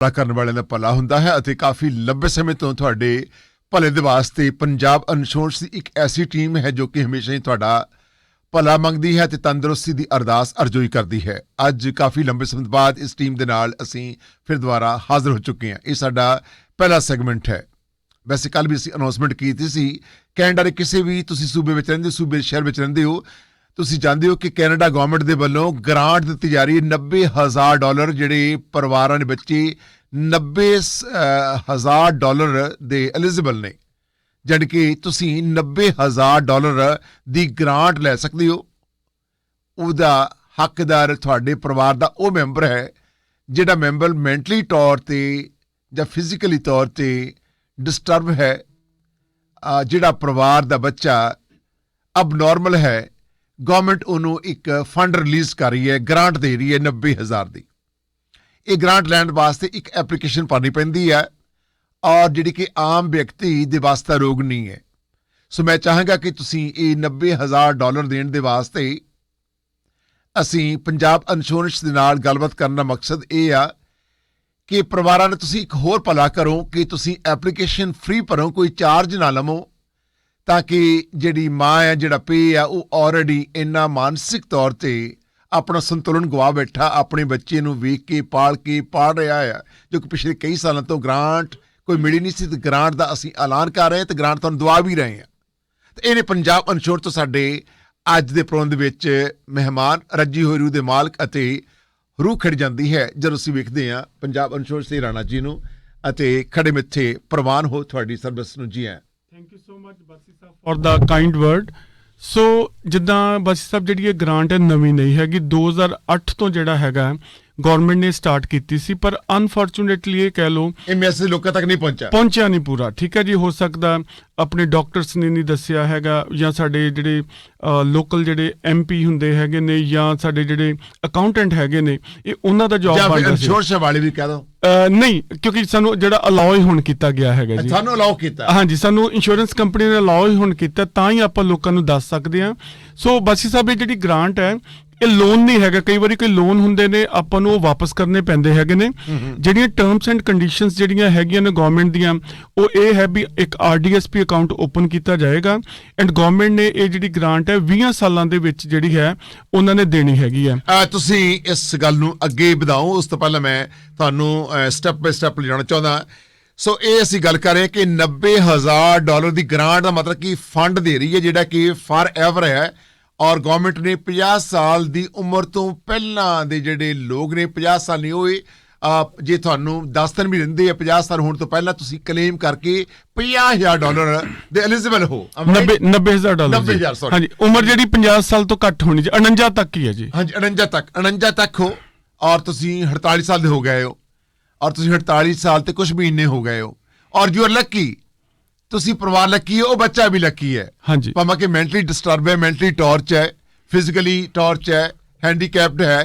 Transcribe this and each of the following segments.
ਭਲਾ ਕਰਨ ਵਾਲਿਆਂ ਦਾ ਭਲਾ ਹੁੰਦਾ ਹੈ ਅਤੇ ਕਾਫੀ ਲੰਬੇ ਸਮੇਂ ਤੋਂ ਤੁਹਾਡੇ ਭਲੇ ਦੇ ਵਾਸਤੇ ਪੰਜਾਬ ਇੰਸ਼ੋਰੈਂਸ ਦੀ ਇੱਕ ਐਸੀ ਟੀਮ ਹੈ ਜੋ ਕਿ ਹਮੇਸ਼ਾ ਹੀ ਤੁਹਾਡਾ ਭਲਾ ਮੰਗਦੀ ਹੈ ਤੇ ਤੰਦਰੁਸਤੀ ਦੀ ਅਰਦਾਸ ਅਰਜ਼ੋਈ ਕਰਦੀ ਹੈ। ਅੱਜ ਕਾਫੀ ਲੰਬੇ ਸਮੇਂ ਬਾਅਦ ਇਸ ਟੀਮ ਦੇ ਨਾਲ ਅਸੀਂ ਫਿਰ ਦੁਬਾਰਾ ਹਾਜ਼ਰ ਹੋ ਚੁੱਕੇ ਹਾਂ। ਇਹ ਸਾਡਾ ਪਹਿਲਾ ਸੈਗਮੈਂਟ ਹੈ। ਵੈਸੇ ਕੱਲ ਵੀ ਅਸੀਂ ਅਨਾਉਂਸਮੈਂਟ ਕੀਤੀ ਸੀ। ਕੈਨੇਡਾ ਦੇ ਕਿਸੇ ਵੀ ਤੁਸੀਂ ਸੂਬੇ ਵਿੱਚ ਰਹਿੰਦੇ ਸ਼ੂਬੇ ਸ਼ਹਿਰ ਵਿੱਚ ਰਹਿੰਦੇ ਹੋ ਤੁਸੀਂ ਜਾਣਦੇ ਹੋ ਕਿ ਕੈਨੇਡਾ ਗਵਰਨਮੈਂਟ ਦੇ ਵੱਲੋਂ ਗ੍ਰਾਂਟ ਦਿੱਤੀ ਜਾ ਰਹੀ ਹੈ 90000 ਡਾਲਰ, ਜਿਹੜੇ ਪਰਿਵਾਰਾਂ ਦੇ ਬੱਚੇ 90000 ਡਾਲਰ ਦੇ ਐਲੀਜੀਬਲ ਨੇ। ਜਦ ਕਿ ਤੁਸੀਂ 90000 ਡਾਲਰ ਦੀ ਗ੍ਰਾਂਟ ਲੈ ਸਕਦੇ ਹੋ। ਉਹਦਾ ਹੱਕਦਾਰ ਤੁਹਾਡੇ ਪਰਿਵਾਰ ਦਾ ਉਹ ਮੈਂਬਰ ਹੈ, ਜਿਹੜਾ ਮੈਂਬਰ ਮੈਂਟਲੀ ਤੌਰ ਤੇ ਜਾਂ ਫਿਜ਼ੀਕਲੀ ਤੌਰ ਤੇ ਡਿਸਟਰਬ ਹੈ ਜਿਹੜਾ ਪਰਿਵਾਰ ਦਾ ਬੱਚਾ ਅਬ ਨਾਰਮਲ ਹੈ ਗਵਰਨਮੈਂਟ ਉਹਨੂੰ ਇੱਕ ਫੰਡ ਰਿਲੀਜ਼ ਕਰ ਰਹੀ ਹੈ ਗ੍ਰਾਂਟ ਦੇ ਰਹੀ ਹੈ 90000 ਦੀ। ਇਹ ਗ੍ਰਾਂਟ ਲੈਣ ਵਾਸਤੇ ਇੱਕ ਐਪਲੀਕੇਸ਼ਨ ਭਰਨੀ ਪੈਂਦੀ ਹੈ ਔਰ ਜਿਹੜੀ ਕਿ ਆਮ ਵਿਅਕਤੀ ਦੇ ਵਾਸਤੇ ਰੋਗ ਨਹੀਂ ਹੈ। ਸੋ ਮੈਂ ਚਾਹਾਂਗਾ ਕਿ ਤੁਸੀਂ ਇਹ 90000 ਡਾਲਰ ਦੇਣ ਦੇ ਵਾਸਤੇ ਅਸੀਂ ਪੰਜਾਬ ਇੰਸ਼ੋਰੈਂਸ ਦੇ ਨਾਲ ਗੱਲਬਾਤ ਕਰਨ ਦਾ ਮਕਸਦ ਇਹ ਆ ਕਿ ਪਰਿਵਾਰਾਂ ਨੇ ਤੁਸੀਂ ਇੱਕ ਹੋਰ ਭਲਾ ਕਰੋ ਕਿ ਤੁਸੀਂ ਐਪਲੀਕੇਸ਼ਨ ਫ੍ਰੀ ਭਰੋ, ਕੋਈ ਚਾਰਜ ਨਾ ਲਵੋ। ਤਾਂ ਕਿ ਜਿਹੜੀ ਮਾਂ ਹੈ, ਜਿਹੜਾ ਪੇ ਆ ਉਹ ਆਲਰੇਡੀ ਇੰਨਾ ਮਾਨਸਿਕ ਤੌਰ ਤੇ ਆਪਣਾ ਸੰਤੁਲਨ ਗਵਾ ਬੈਠਾ, ਆਪਣੇ ਬੱਚੇ ਨੂੰ ਵੇਖ ਕੇ, ਪਾਲ ਕੇ ਪਾੜ ਰਿਹਾ ਹੈ। ਜੋ ਕਿ ਪਿਛਲੇ ਕਈ ਸਾਲਾਂ ਤੋਂ ਗ੍ਰਾਂਟ ਕੋਈ ਮਿਲੀ ਨਹੀਂ ਸੀ ਤੇ ਗ੍ਰਾਂਟ ਦਾ ਅਸੀਂ ਐਲਾਨ ਕਰ ਰਹੇ ਹਾਂ ਤੇ ਗ੍ਰਾਂਟ ਤੁਹਾਨੂੰ ਦਵਾ ਵੀ ਰਹੇ ਹਾਂ। ਤੇ ਇਹਨੇ ਪੰਜਾਬ ਇੰਸ਼ੋਰ ਤੋਂ ਸਾਡੇ ਅੱਜ ਦੇ ਪ੍ਰੋਗਰਾਮ ਦੇ ਵਿੱਚ ਮਹਿਮਾਨ ਰੱਜੀ ਹੋਈ ਰੂਹ ਦੇ ਮਾਲਕ ਅਤੇ ਰੂਹ ਖੜ ਜਾਂਦੀ ਹੈ। ਜਦੋਂ ਅਸੀਂ ਵੇਖਦੇ ਹਾਂ, ਪੰਜਾਬ ਇੰਸ਼ੋਰ ਦੇ ਰਾਣਾ ਜੀ ਨੂੰ ਅਤੇ ਖੜੇ ਮਿੱਥੇ ਪ੍ਰਵਾਨ ਹੋ ਤੁਹਾਡੀ ਸਰਵਿਸ ਨੂੰ ਜੀ ਹੈ ਥੈਂਕ ਯੂ ਸੋ ਮਚ ਬਾਸੀ ਔਰ ਦਾ ਕਾਈਂਡ ਵਰਡ ਸੋ ਜਿੱਦਾਂ ਬਾਸੀ ਸਾਹਿਬ, ਜਿਹੜੀ ਇਹ ਗ੍ਰਾਂਟ ਹੈ ਨਵੀਂ ਨਹੀਂ ਹੈਗੀ 2008 ਤੋਂ ਜਿਹੜਾ ਹੈਗਾ ਗਵਰਨਮੈਂਟ ਨੇ ਸਟਾਰਟ ਕੀਤੀ ਸੀ ਪਰ ਅਨਫੋਰਚੂਨੇਟਲੀ ਇਹ ਕਹਿ ਲਓ ਇਹ ਮੈਸੇਜ ਲੋਕਾਂ ਤੱਕ ਨਹੀਂ ਪਹੁੰਚਿਆ। ਪਹੁੰਚਿਆ ਨਹੀਂ ਪੂਰਾ। ਠੀਕ ਹੈ ਜੀ ਹੋ ਸਕਦਾ ਆਪਣੇ ਡਾਕਟਰਸ ਨੇ ਨਹੀਂ ਦੱਸਿਆ ਹੈਗਾ ਜਾਂ ਸਾਡੇ ਜਿਹੜੇ ਲੋਕਲ ਜਿਹੜੇ ਐਮਪੀ ਹੁੰਦੇ ਹੈਗੇ ਨੇ ਜਾਂ ਸਾਡੇ ਜਿਹੜੇ ਅਕਾਊਂਟੈਂਟ ਹੈਗੇ ਨੇ ਇਹ ਉਹਨਾਂ ਦਾ ਜਾਂ ਜੌਬ ਫਿਰ ਬਣਦਾ ਸੀ। ਇੰਸ਼ੋਰੈਂਸ ਵਾਲੇ ਵੀ ਕਹਿ ਦੋ। ਨਹੀਂ ਕਿਉਂਕਿ ਸਾਨੂੰ ਜਿਹੜਾ ਅਲਾਉ ਹੀ ਹੁਣ ਕੀਤਾ ਗਿਆ ਹੈਗਾ ਜੀ। ਤੁਹਾਨੂੰ ਅਲਾਉ ਕੀਤਾ। ਹਾਂਜੀ ਸਾਨੂੰ ਇੰਸ਼ੋਰੈਂਸ ਕੰਪਨੀ ਨੇ ਅਲਾਉ ਹੀ ਹੁਣ ਕੀਤਾ ਤਾਂ ਹੀ ਆਪਾਂ ਲੋਕਾਂ ਨੂੰ ਦੱਸ ਸਕਦੇ ਹਾਂ। ਸੋ ਬਾਸੀ ਸਾਹਿਬ ਇਹ ਜਿਹੜੀ ਗ੍ਰਾਂਟ ਹੈ ਇਹ ਲੋਨ ਨਹੀਂ ਹੈਗਾ। ਕਈ ਵਾਰੀ ਕੋਈ ਲੋਨ ਹੁੰਦੇ ਨੇ ਆਪਾਂ ਨੂੰ ਉਹ ਵਾਪਸ ਕਰਨੇ ਪੈਂਦੇ ਹੈਗੇ ਨੇ। ਜਿਹੜੀਆਂ ਟਰਮਸ ਐਂਡ ਕੰਡੀਸ਼ਨਸ ਜਿਹੜੀਆਂ ਹੈਗੀਆਂ ਨੇ ਗਵਰਨਮੈਂਟ ਦੀਆਂ ਉਹ ਇਹ ਹੈ ਵੀ ਇੱਕ ਆਰਡੀਐਸਪੀ ਅਕਾਊਂਟ ਓਪਨ ਕੀਤਾ ਜਾਏਗਾ। ਐਂਡ ਗਵਰਨਮੈਂਟ ਨੇ ਇਹ ਜਿਹੜੀ ਗ੍ਰਾਂਟ ਹੈ 20 ਸਾਲਾਂ ਦੇ ਵਿੱਚ ਜਿਹੜੀ ਹੈ ਉਹਨਾਂ ਨੇ ਦੇਣੀ ਹੈਗੀ ਹੈ। ਤੁਸੀਂ ਇਸ ਗੱਲ ਨੂੰ ਅੱਗੇ ਵਧਾਓ। ਉਸ ਤੋਂ ਪਹਿਲਾਂ ਮੈਂ ਤੁਹਾਨੂੰ ਸਟੈਪ ਬਾਈ ਸਟੈਪ ਲਿਜਾਣਾ ਚਾਹੁੰਦਾ। ਸੋ ਇਹ ਅਸੀਂ ਗੱਲ ਕਰ ਰਹੇ ਹਾਂ ਕਿ 90000 ਡਾਲਰ ਦੀ ਗ੍ਰਾਂਟ ਦਾ ਮਤਲਬ ਕਿ ਫੰਡ ਦੇ ਰਹੀ ਹੈ ਜਿਹੜਾ ਕਿ ਫਾਰ ਐਵਰ ਹੈ। ਔਰ ਗਵਰਨਮੈਂਟ ਨੇ 50 ਸਾਲ ਦੀ ਉਮਰ ਤੋਂ ਪਹਿਲਾਂ ਦੇ ਜਿਹੜੇ ਲੋਕ ਨੇ 50 ਸਾਲ ਨਹੀਂ ਹੋਏ ਜੇ ਤੁਹਾਨੂੰ 10 ਦਿਨ ਵੀ ਰਹਿੰਦੇ ਆ 50 ਸਾਲ ਹੋਣ ਤੋਂ ਪਹਿਲਾਂ ਤੁਸੀਂ ਕਲੇਮ ਕਰਕੇ 50000 ਡਾਲਰ ਦੇ ਐਲੀਜੀਬਲ ਹੋ। Am I right? 90 90000 dollar 90,000 sorry. ਹਾਂਜੀ ਉਮਰ ਜਿਹੜੀ 50 ਸਾਲ ਤੋਂ ਘੱਟ ਹੋਣੀ ਜੀ 49 ਤੱਕ ਹੀ ਹੈ ਜੀ। ਹਾਂਜੀ 49 ਤੱਕ 49 ਤੱਕ ਹੋ। ਔਰ ਤੁਸੀਂ 48 ਸਾਲ ਦੇ ਹੋ ਗਏ ਹੋ। ਔਰ ਤੁਸੀਂ 48 ਸਾਲ ਤੇ ਕੁਝ ਮਹੀਨੇ ਹੋ ਗਏ ਹੋ। ਔਰ ਯੂ ਆਰ ਲੱਕੀ ਤੁਸੀਂ ਪਰਿਵਾਰ ਲੱਕੀ ਹੈ ਉਹ ਬੱਚਾ ਵੀ ਲੱਕੀ ਹੈ। ਹਾਂਜੀ। ਭਾਵੇਂ ਕਿ ਮੈਂਟਲੀ ਡਿਸਟਰਬ ਹੈ ਮੈਂਟਲੀ ਟਾਰਚ ਹੈ ਫਿਜ਼ੀਕਲੀ ਟਾਰਚ ਹੈ ਹੈਂਡੀਕੈਪਡ ਹੈ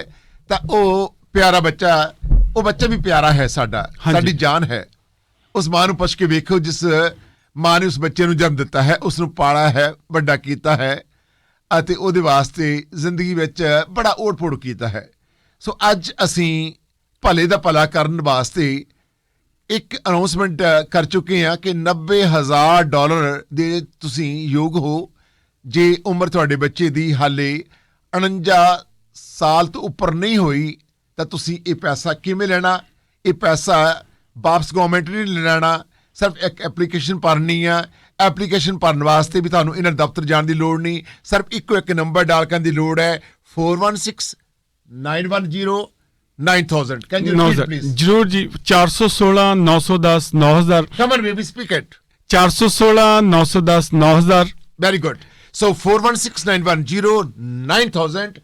ਤਾਂ ਉਹ ਪਿਆਰਾ ਬੱਚਾ ਉਹ ਬੱਚਾ ਵੀ ਪਿਆਰਾ ਹੈ ਸਾਡਾ। ਸਾਡੀ ਜਾਨ ਹੈ। ਉਸ ਮਾਂ ਨੂੰ ਪੁੱਛ ਕੇ ਵੇਖੋ ਜਿਸ ਮਾਂ ਨੇ ਉਸ ਬੱਚੇ ਨੂੰ ਜਨਮ ਦਿੱਤਾ ਹੈ ਉਸ ਨੂੰ ਪਾਲਾ ਹੈ ਵੱਡਾ ਕੀਤਾ ਹੈ ਅਤੇ ਉਹਦੇ ਵਾਸਤੇ ਜ਼ਿੰਦਗੀ ਵਿੱਚ ਬੜਾ ਓਟ-ਪੋਟ ਕੀਤਾ ਹੈ। ਸੋ ਅੱਜ ਅਸੀਂ ਭਲੇ ਦਾ ਭਲਾ ਕਰਨ ਵਾਸਤੇ ਇੱਕ ਅਨਾਉਂਸਮੈਂਟ ਕਰ ਚੁੱਕੇ ਹਾਂ ਕਿ 90000 ਡਾਲਰ ਦੇ ਤੁਸੀਂ ਯੋਗ ਹੋ। ਜੇ ਉਮਰ ਤੁਹਾਡੇ ਬੱਚੇ ਦੀ ਹਾਲੇ 49 ਸਾਲ ਤੋਂ ਉੱਪਰ ਨਹੀਂ ਹੋਈ, ਤਾਂ ਤੁਸੀਂ ਇਹ ਪੈਸਾ ਕਿਵੇਂ ਲੈਣਾ? ਇਹ ਪੈਸਾ ਵਾਪਸ ਗਵਰਨਮੈਂਟ ਨੇ ਨਹੀਂ ਲੈਣਾ। ਸਿਰਫ ਇੱਕ ਐਪਲੀਕੇਸ਼ਨ ਭਰਨੀ ਆ। ਐਪਲੀਕੇਸ਼ਨ ਭਰਨ ਵਾਸਤੇ ਵੀ ਤੁਹਾਨੂੰ ਇਹਨਾਂ ਦਫ਼ਤਰ ਜਾਣ ਦੀ ਲੋੜ ਨਹੀਂ। ਸਿਰਫ ਇੱਕੋ ਇੱਕ ਨੰਬਰ ਡਾਲ ਕਰਨ ਦੀ ਲੋੜ ਹੈ। 416 910 9000. Can you no, repeat, sir. please? जरूर जी 416 910 9000 Come on, baby, speak it. 416 910 9000 Very good. So four one six nine one zero nine thousand.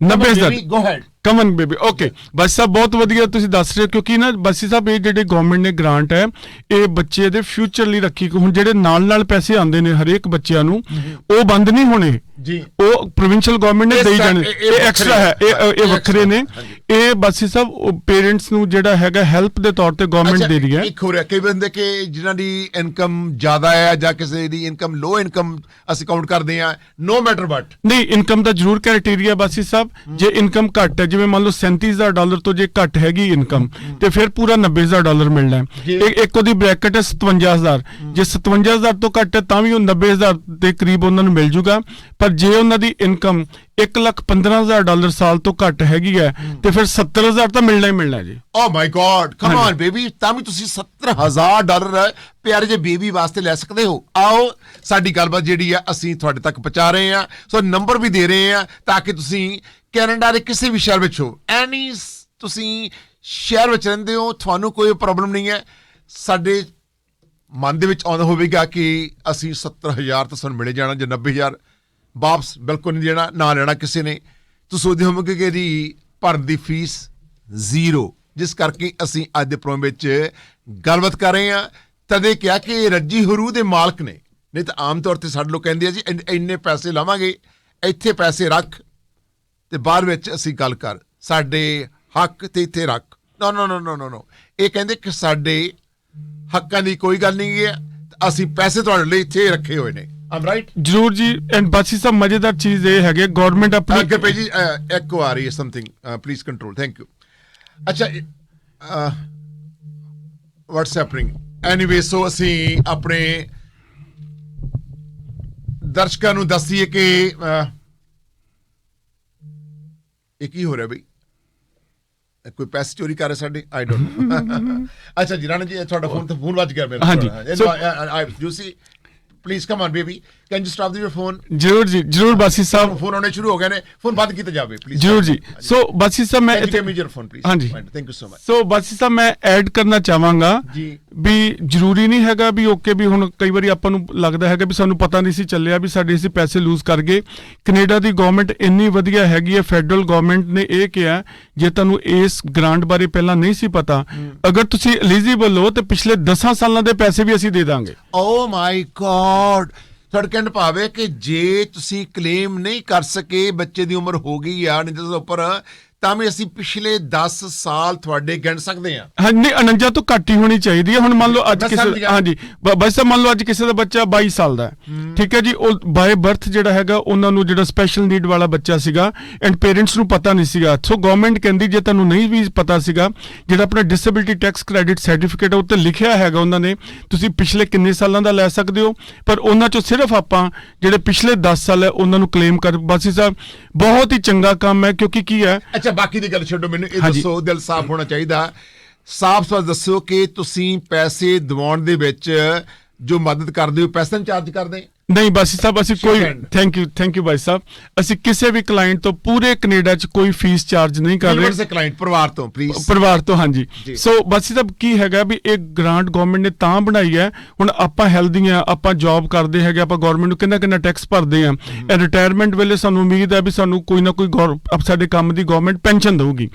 Nine thousand. baby, go ahead. Come on baby okay ਬਸ ਸਾਹਿਬ ਬਹੁਤ ਵਧੀਆ ਤੁਸੀਂ ਦੱਸ ਰਹੇ ਹੋ ਕਿਉਂਕਿ ਨਾ ਬਸੀ ਸਾਹਿਬ ਇਹ ਜਿਹੜੇ ਗਵਰਨਮੈਂਟ ਨੇ ਗ੍ਰਾਂਟ ਹੈ ਇਹ ਬੱਚੇ ਦੇ ਫਿਊਚਰ ਲਈ ਰੱਖੀ ਕਿ ਹੁਣ ਜਿਹੜੇ ਨਾਲ ਨਾਲ ਪੈਸੇ ਆਉਂਦੇ ਨੇ ਹਰੇਕ ਬੱਚਿਆਂ ਨੂੰ ਉਹ ਬੰਦ ਨਹੀਂ ਹੋਣੇ। ਜੀ। ਉਹ ਪ੍ਰੋਵਿੰਸ਼ੀਅਲ ਗਵਰਨਮੈਂਟ ਨੇ ਦੇਈ ਜਾਣੇ। ਇਹ- ਐਕਸਟਰਾ ਹੈ ਇਹ ਇਹ ਵੱਖਰੇ ਨੇ। ਇਹ ਬਸੀ ਸਾਹਿਬ ਪੇਰੈਂਟਸ ਨੂੰ ਜਿਹੜਾ ਹੈਗਾ ਹੈਲਪ ਦੇ ਤੌਰ ਤੇ ਗਵਰਨਮੈਂਟ ਦੇ ਰਹੀ ਹੈ। ਇੱਕ ਹੋ ਰਿਹਾ ਕਈ ਬੰਦੇ ਕਿ ਜਿਨ੍ਹਾਂ ਦੀ ਇਨਕਮ ਜ਼ਿਆਦਾ ਹੈ ਜਾਂ ਕਿਸੇ ਦੀ ਇਨਕਮ ਲੋ ਇਨਕਮ ਅਸੀਂ ਕਾਊਂਟ ਕਰਦੇ ਆ ਨੋ ਮੈਟਰ ਵਟ ਨਹੀਂ ਇਨਕਮ ਦਾ ਜ਼ਰੂਰ ਕ੍ਰਾਈਟੇਰੀਆ ਬਾਸੀ ਸਾਹਿਬ। ਜੇ ਇਨਕਮ ਘੱਟ ਹੈ ਜਿਵੇਂ ਮੰਨ ਲਓ 37000 ਡਾਲਰ ਤੋਂ ਜੇ ਘੱਟ ਹੈਗੀ ਇਨਕਮ ਤੇ ਫਿਰ ਪੂਰਾ 90000 ਡਾਲਰ ਮਿਲਣਾ ਹੈ। ਇੱਕ ਇੱਕ ਉਹਦੀ ਬ੍ਰੈਕਟ ਹੈ 57000 ਜੇ 57000 ਤੋਂ ਘੱਟ ਹੈ ਤਾਂ ਵੀ ਉਹ 90000 ਦੇ ਕਰੀਬ ਉਹਨਾਂ ਨੂੰ ਮਿਲ ਜੂਗਾ। ਪਰ ਜੇ ਉਹਨਾਂ ਦੀ ਇਨਕਮ 115000 ਡਾਲਰ ਸਾਲ ਤੋਂ ਘੱਟ ਹੈਗੀ ਹੈ ਤੇ ਫਿਰ 70000 ਤਾਂ ਮਿਲਣਾ ਹੀ ਮਿਲਣਾ ਜੀ। ਓ my god come. On baby ਤਾਂ ਵੀ ਤੁਸੀਂ 70000 ਡਾਲਰ ਪਿਆਰੇ ਜਿਹੇ ਬੇਬੀ ਵਾਸਤੇ ਲੈ ਸਕਦੇ ਹੋ। ਆਓ ਸਾਡੀ ਗੱਲਬਾਤ ਜਿਹੜੀ ਆ ਅਸੀਂ ਤੁਹਾਡੇ ਤੱਕ ਪਹੁੰਚਾ ਰਹੇ ਹਾਂ ਸੋ ਨੰਬਰ ਵੀ ਦੇ ਰਹੇ ਹਾਂ ਤਾਂ ਕਿ ਤੁਸੀਂ ਕੈਨੇਡਾ ਦੇ ਕਿਸੇ ਵੀ ਸ਼ਹਿਰ ਵਿੱਚ ਹੋ ਐਨੀ ਤੁਸੀਂ ਸ਼ਹਿਰ ਵਿੱਚ ਰਹਿੰਦੇ ਹੋ ਤੁਹਾਨੂੰ ਕੋਈ ਪ੍ਰੋਬਲਮ ਨਹੀਂ ਹੈ। ਸਾਡੇ ਮਨ ਦੇ ਵਿੱਚ ਆਉਂਦਾ ਹੋਵੇਗਾ ਕਿ ਅਸੀਂ 70000 ਤਾਂ ਸਾਨੂੰ ਮਿਲੇ ਜਾਣਾ ਜਾਂ 90000 ਵਾਪਸ ਬਿਲਕੁਲ ਨਹੀਂ ਦੇਣਾ, ਨਾ ਲੈਣਾ ਕਿਸੇ ਨੇ। ਤੁਸੀਂ ਸੋਚਦੇ ਹੋਵੋਗੇ ਕਿ ਇਹਦੀ ਭਰਨ ਦੀ ਫੀਸ ਜ਼ੀਰੋ। ਜਿਸ ਕਰਕੇ ਅਸੀਂ ਅੱਜ ਦੇ ਪ੍ਰੋਗਰਾਮ ਵਿੱਚ ਗੱਲਬਾਤ ਕਰ ਰਹੇ ਹਾਂ। ਤਦੇ ਕਿਹਾ ਕਿ ਇਹ ਰੱਜੀ ਹਰੂ ਦੇ ਮਾਲਕ ਨੇ। ਨਹੀਂ ਤਾਂ ਆਮ ਤੌਰ ਤੇ ਸਾਡੇ ਲੋਕ ਕਹਿੰਦੇ ਆ ਜੀ, ਇੰਨ- ਇੰਨੇ ਪੈਸੇ ਲਾਵਾਂਗੇ, ਇੱਥੇ ਪੈਸੇ ਰੱਖ ਤੇ ਬਾਅਦ ਵਿੱਚ ਅਸੀਂ ਗੱਲ ਕਰ। ਸਾਡੇ ਹੱਕ ਤੇ ਇੱਥੇ ਰੱਖ। ਨੋ ਨੋ ਨੋ ਨੋ ਨੋ ਨੋ ਇਹ ਕਹਿੰਦੇ ਕਿ ਸਾਡੇ ਹੱਕਾਂ ਦੀ ਕੋਈ ਗੱਲ ਨਹੀਂ ਹੈ। ਅਸੀਂ ਪੈਸੇ ਤੁਹਾਡੇ ਲਈ ਇੱਥੇ ਰੱਖੇ ਹੋਏ ਨੇ। ਆਮ ਰਾਈਟ ਜਰੂਰ ਜੀ ਐਂਡ ਬਾਕੀ ਸਭ ਮਜ਼ੇਦਾਰ ਚੀਜ਼ ਇਹ ਹੈਗੇ ਗਵਰਨਮੈਂਟ ਆਪਣੀ ਅੱਗੇ ਪੇ ਜੀ ਐਕੋ ਆ ਰਹੀ ਹੈ something please control thank you ਅੱਛਾ ਵਾਟਸ ਹੈਪਨਿੰਗ ਐਨੀਵੇ ਸੋ ਅਸੀਂ ਆਪਣੇ ਦਰਸ਼ਕਾਂ ਨੂੰ ਦੱਸੀਏ ਕਿ ਇਹ ਕੀ ਹੋ ਰਿਹਾ ਬਈ? ਕੋਈ ਪੈਸੇ ਚੋਰੀ ਕਰ ਰਿਹਾ ਸਾਡੇ? ਆਈ ਡੋਨਟ ਅੱਛਾ ਜੀ ਰਾਣਾ ਜੀ ਤੁਹਾਡਾ ਫੋਨ ਤੇ ਫੋਨ ਵੱਜ ਗਿਆ ਮੇਰਾ ਹਾਂਜੀ, I you see please come on baby can you stop your phone ਜਰੂਰ ਜੀ ਜਰੂਰ ਬਾਸੀ ਸਾਹਿਬ। ਫੋਨ ਆਉਣੇ ਸ਼ੁਰੂ ਹੋ ਗਏ ਨੇ ਫੋਨ ਬੰਦ ਕੀਤਾ ਜਾਵੇ ਪਲੀਜ਼ ਜਰੂਰ ਜੀ। ਸੋ ਬਾਸੀ ਸਾਹਿਬ ਮੈਂ ਇੱਥੇ ਮੇਜਰ ਫੋਨ ਪਲੀਜ਼ ਹਾਂਜੀ। Thank you so much so Basi Sahib ਮੈਂ ਐਡ ਕਰਨਾ ਚਾਹਾਂਗਾ ਜੀ। ਵੀ ਜ਼ਰੂਰੀ ਨਹੀਂ ਹੈਗਾ ਵੀ ਓਕੇ ਵੀ ਹੁਣ ਕਈ ਵਾਰੀ ਆਪਾਂ ਨੂੰ ਲੱਗਦਾ ਹੈਗਾ ਵੀ ਸਾਨੂੰ ਪਤਾ ਨਹੀਂ ਸੀ ਚੱਲਿਆ ਵੀ ਸਾਡੇ ਅਸੀਂ ਪੈਸੇ ਲੂਜ਼ ਕਰ ਗਏ। ਕੈਨੇਡਾ ਦੀ ਗਵਰਨਮੈਂਟ ਇੰਨੀ ਵਧੀਆ ਹੈਗੀ ਹੈ ਫੈਡਰਲ ਗਵਰਨਮੈਂਟ ਨੇ ਇਹ ਕਿਹਾ ਜੇ ਤੁਹਾਨੂੰ ਇਸ ਗ੍ਰਾਂਟ ਬਾਰੇ ਪਹਿਲਾਂ ਨਹੀਂ ਸੀ ਪਤਾ ਅਗਰ ਤੁਸੀਂ ਐਲੀਜੀਬਲ ਹੋ ਤੇ ਪਿਛਲੇ 10 ਸਾਲਾਂ ਦੇ ਪੈਸੇ ਵੀ ਅਸੀਂ ਦੇ ਦਾਂਗੇ। ਓ ਮਾਈ ਗॉड ਤੁਹਾਡਾ ਕਹਿਣ ਭਾਵੇਂ ਕਿ ਜੇ ਤੁਸੀਂ ਕਲੇਮ ਨਹੀਂ ਕਰ ਸਕੇ, ਬੱਚੇ ਦੀ ਉਮਰ ਹੋ ਗਈ ਆ, ਨਹੀਂ ਤਾਂ ਉੱਪਰ ਤਾਂ ਵੀ ਅਸੀਂ ਪਿਛਲੇ 10 ਸਾਲ ਤੁਹਾਡੇ ਗਿਣ ਸਕਦੇ ਹਾਂ। ਹਾਂ ਨਹੀਂ 49 ਤੋਂ ਘੱਟ ਹੀ ਹੋਣੀ ਚਾਹੀਦੀ ਹੈ। ਹੁਣ ਮੰਨ ਲਓ ਅੱਜ ਕਿਸੇ। ਹਾਂਜੀ ਬਸ ਮੰਨ ਲਓ ਅੱਜ ਕਿਸੇ ਦਾ ਬੱਚਾ 22 ਸਾਲ ਦਾ ਠੀਕ ਹੈ ਜੀ ਉਹ ਬਾਏ ਬਰਥ ਜਿਹੜਾ ਹੈਗਾ ਉਹਨਾਂ ਨੂੰ ਜਿਹੜਾ ਸਪੈਸ਼ਲ ਨੀਡ ਵਾਲਾ ਬੱਚਾ ਸੀਗਾ ਐਂਡ ਪੇਰੈਂਟਸ ਨੂੰ ਪਤਾ ਨਹੀਂ ਸੀਗਾ। ਸੋ ਗਵਰਨਮੈਂਟ ਕਹਿੰਦੀ ਜੇ ਤੁਹਾਨੂੰ ਨਹੀਂ ਵੀ ਪਤਾ ਸੀਗਾ ਜਿਹੜਾ ਆਪਣਾ ਡਿਸੇਬਿਲਿਟੀ ਟੈਕਸ ਕ੍ਰੈਡਿਟ ਸਰਟੀਫਿਕੇਟ ਉੱਤੇ ਲਿਖਿਆ ਹੈਗਾ ਉਹਨਾਂ ਨੇ ਤੁਸੀਂ ਪਿਛਲੇ ਕਿੰਨੇ ਸਾਲਾਂ ਦਾ ਲੈ ਸਕਦੇ ਹੋ? ਪਰ ਉਹਨਾਂ ਚੋਂ ਸਿਰਫ ਆਪਾਂ ਜਿਹੜੇ ਪਿਛਲੇ 10 ਸਾਲ ਹੈ ਉਹਨਾਂ ਨੂੰ ਕਲੇਮ ਕਰ ਬਾਸੀ ਸਾਹਿਬ ਬਹੁਤ ਹੀ ਚੰਗਾ ਕੰਮ ਹੈ ਕਿਉਂਕਿ ਕੀ ਹੈ ਅੱਛਾ ਬਾਕੀ ਦੀ ਗੱਲ ਛੱਡੋ ਮੈਨੂੰ ਇਹ। ਦੱਸੋ ਦਿਲ ਸਾਫ਼ ਹੋਣਾ ਚਾਹੀਦਾ ਸਾਫ਼ ਸਾਫ਼ ਦੱਸੋ ਕਿ ਤੁਸੀਂ ਪੈਸੇ ਦਿਵਾਉਣ ਦੇ ਵਿੱਚ ਜੋ ਮਦਦ ਕਰਦੇ ਹੋ ਪੈਸੇ ਚਾਰਜ ਕਰਦੇ ਨਹੀਂ ਬਾਸੀ ਸਾਹਿਬ ਅਸੀਂ ਕੋਈ. Thank you thank you Bhai Sahib. ਅਸੀਂ ਕਿਸੇ ਵੀ ਕਲਾਇੰਟ ਤੋਂ ਪੂਰੇ ਕੈਨੇਡਾ 'ਚ ਕੋਈ ਫੀਸ ਚਾਰਜ ਨਹੀਂ ਕਰ ਰਹੇ। ਕਲਾਇੰਟ ਪਰਿਵਾਰ ਤੋਂ ਪਲੀਜ਼ ਪਰਿਵਾਰ ਤੋਂ ਹਾਂਜੀ। ਸੋ ਬਾਸੀ ਸਾਹਿਬ ਕੀ ਹੈਗਾ ਵੀ ਇਹ ਗ੍ਰਾਂਟ ਗਵਰਨਮੈਂਟ ਨੇ ਤਾਂ ਬਣਾਈ ਹੈ ਹੁਣ ਆਪਾਂ ਹੈਲਦੀ ਆ ਆਪਾਂ ਜੌਬ ਕਰਦੇ ਹੈਗੇ ਆਪਾਂ ਗਵਰਨਮੈਂਟ ਨੂੰ ਕਿੰਨਾ ਕਿੰਨਾ ਟੈਕਸ ਭਰਦੇ ਆ ਰਿਟਾਇਰਮੈਂਟ ਵੇਲੇ ਸਾਨੂੰ ਉਮੀਦ ਹੈ ਵੀ ਸਾਨੂੰ ਕੋਈ ਨਾ ਕੋਈ ਸਾਡੇ ਕੰਮ ਦੀ ਗਵਰਨਮੈਂਟ ਪੈਨਸ਼ਨ ਦੇਊਗੀ।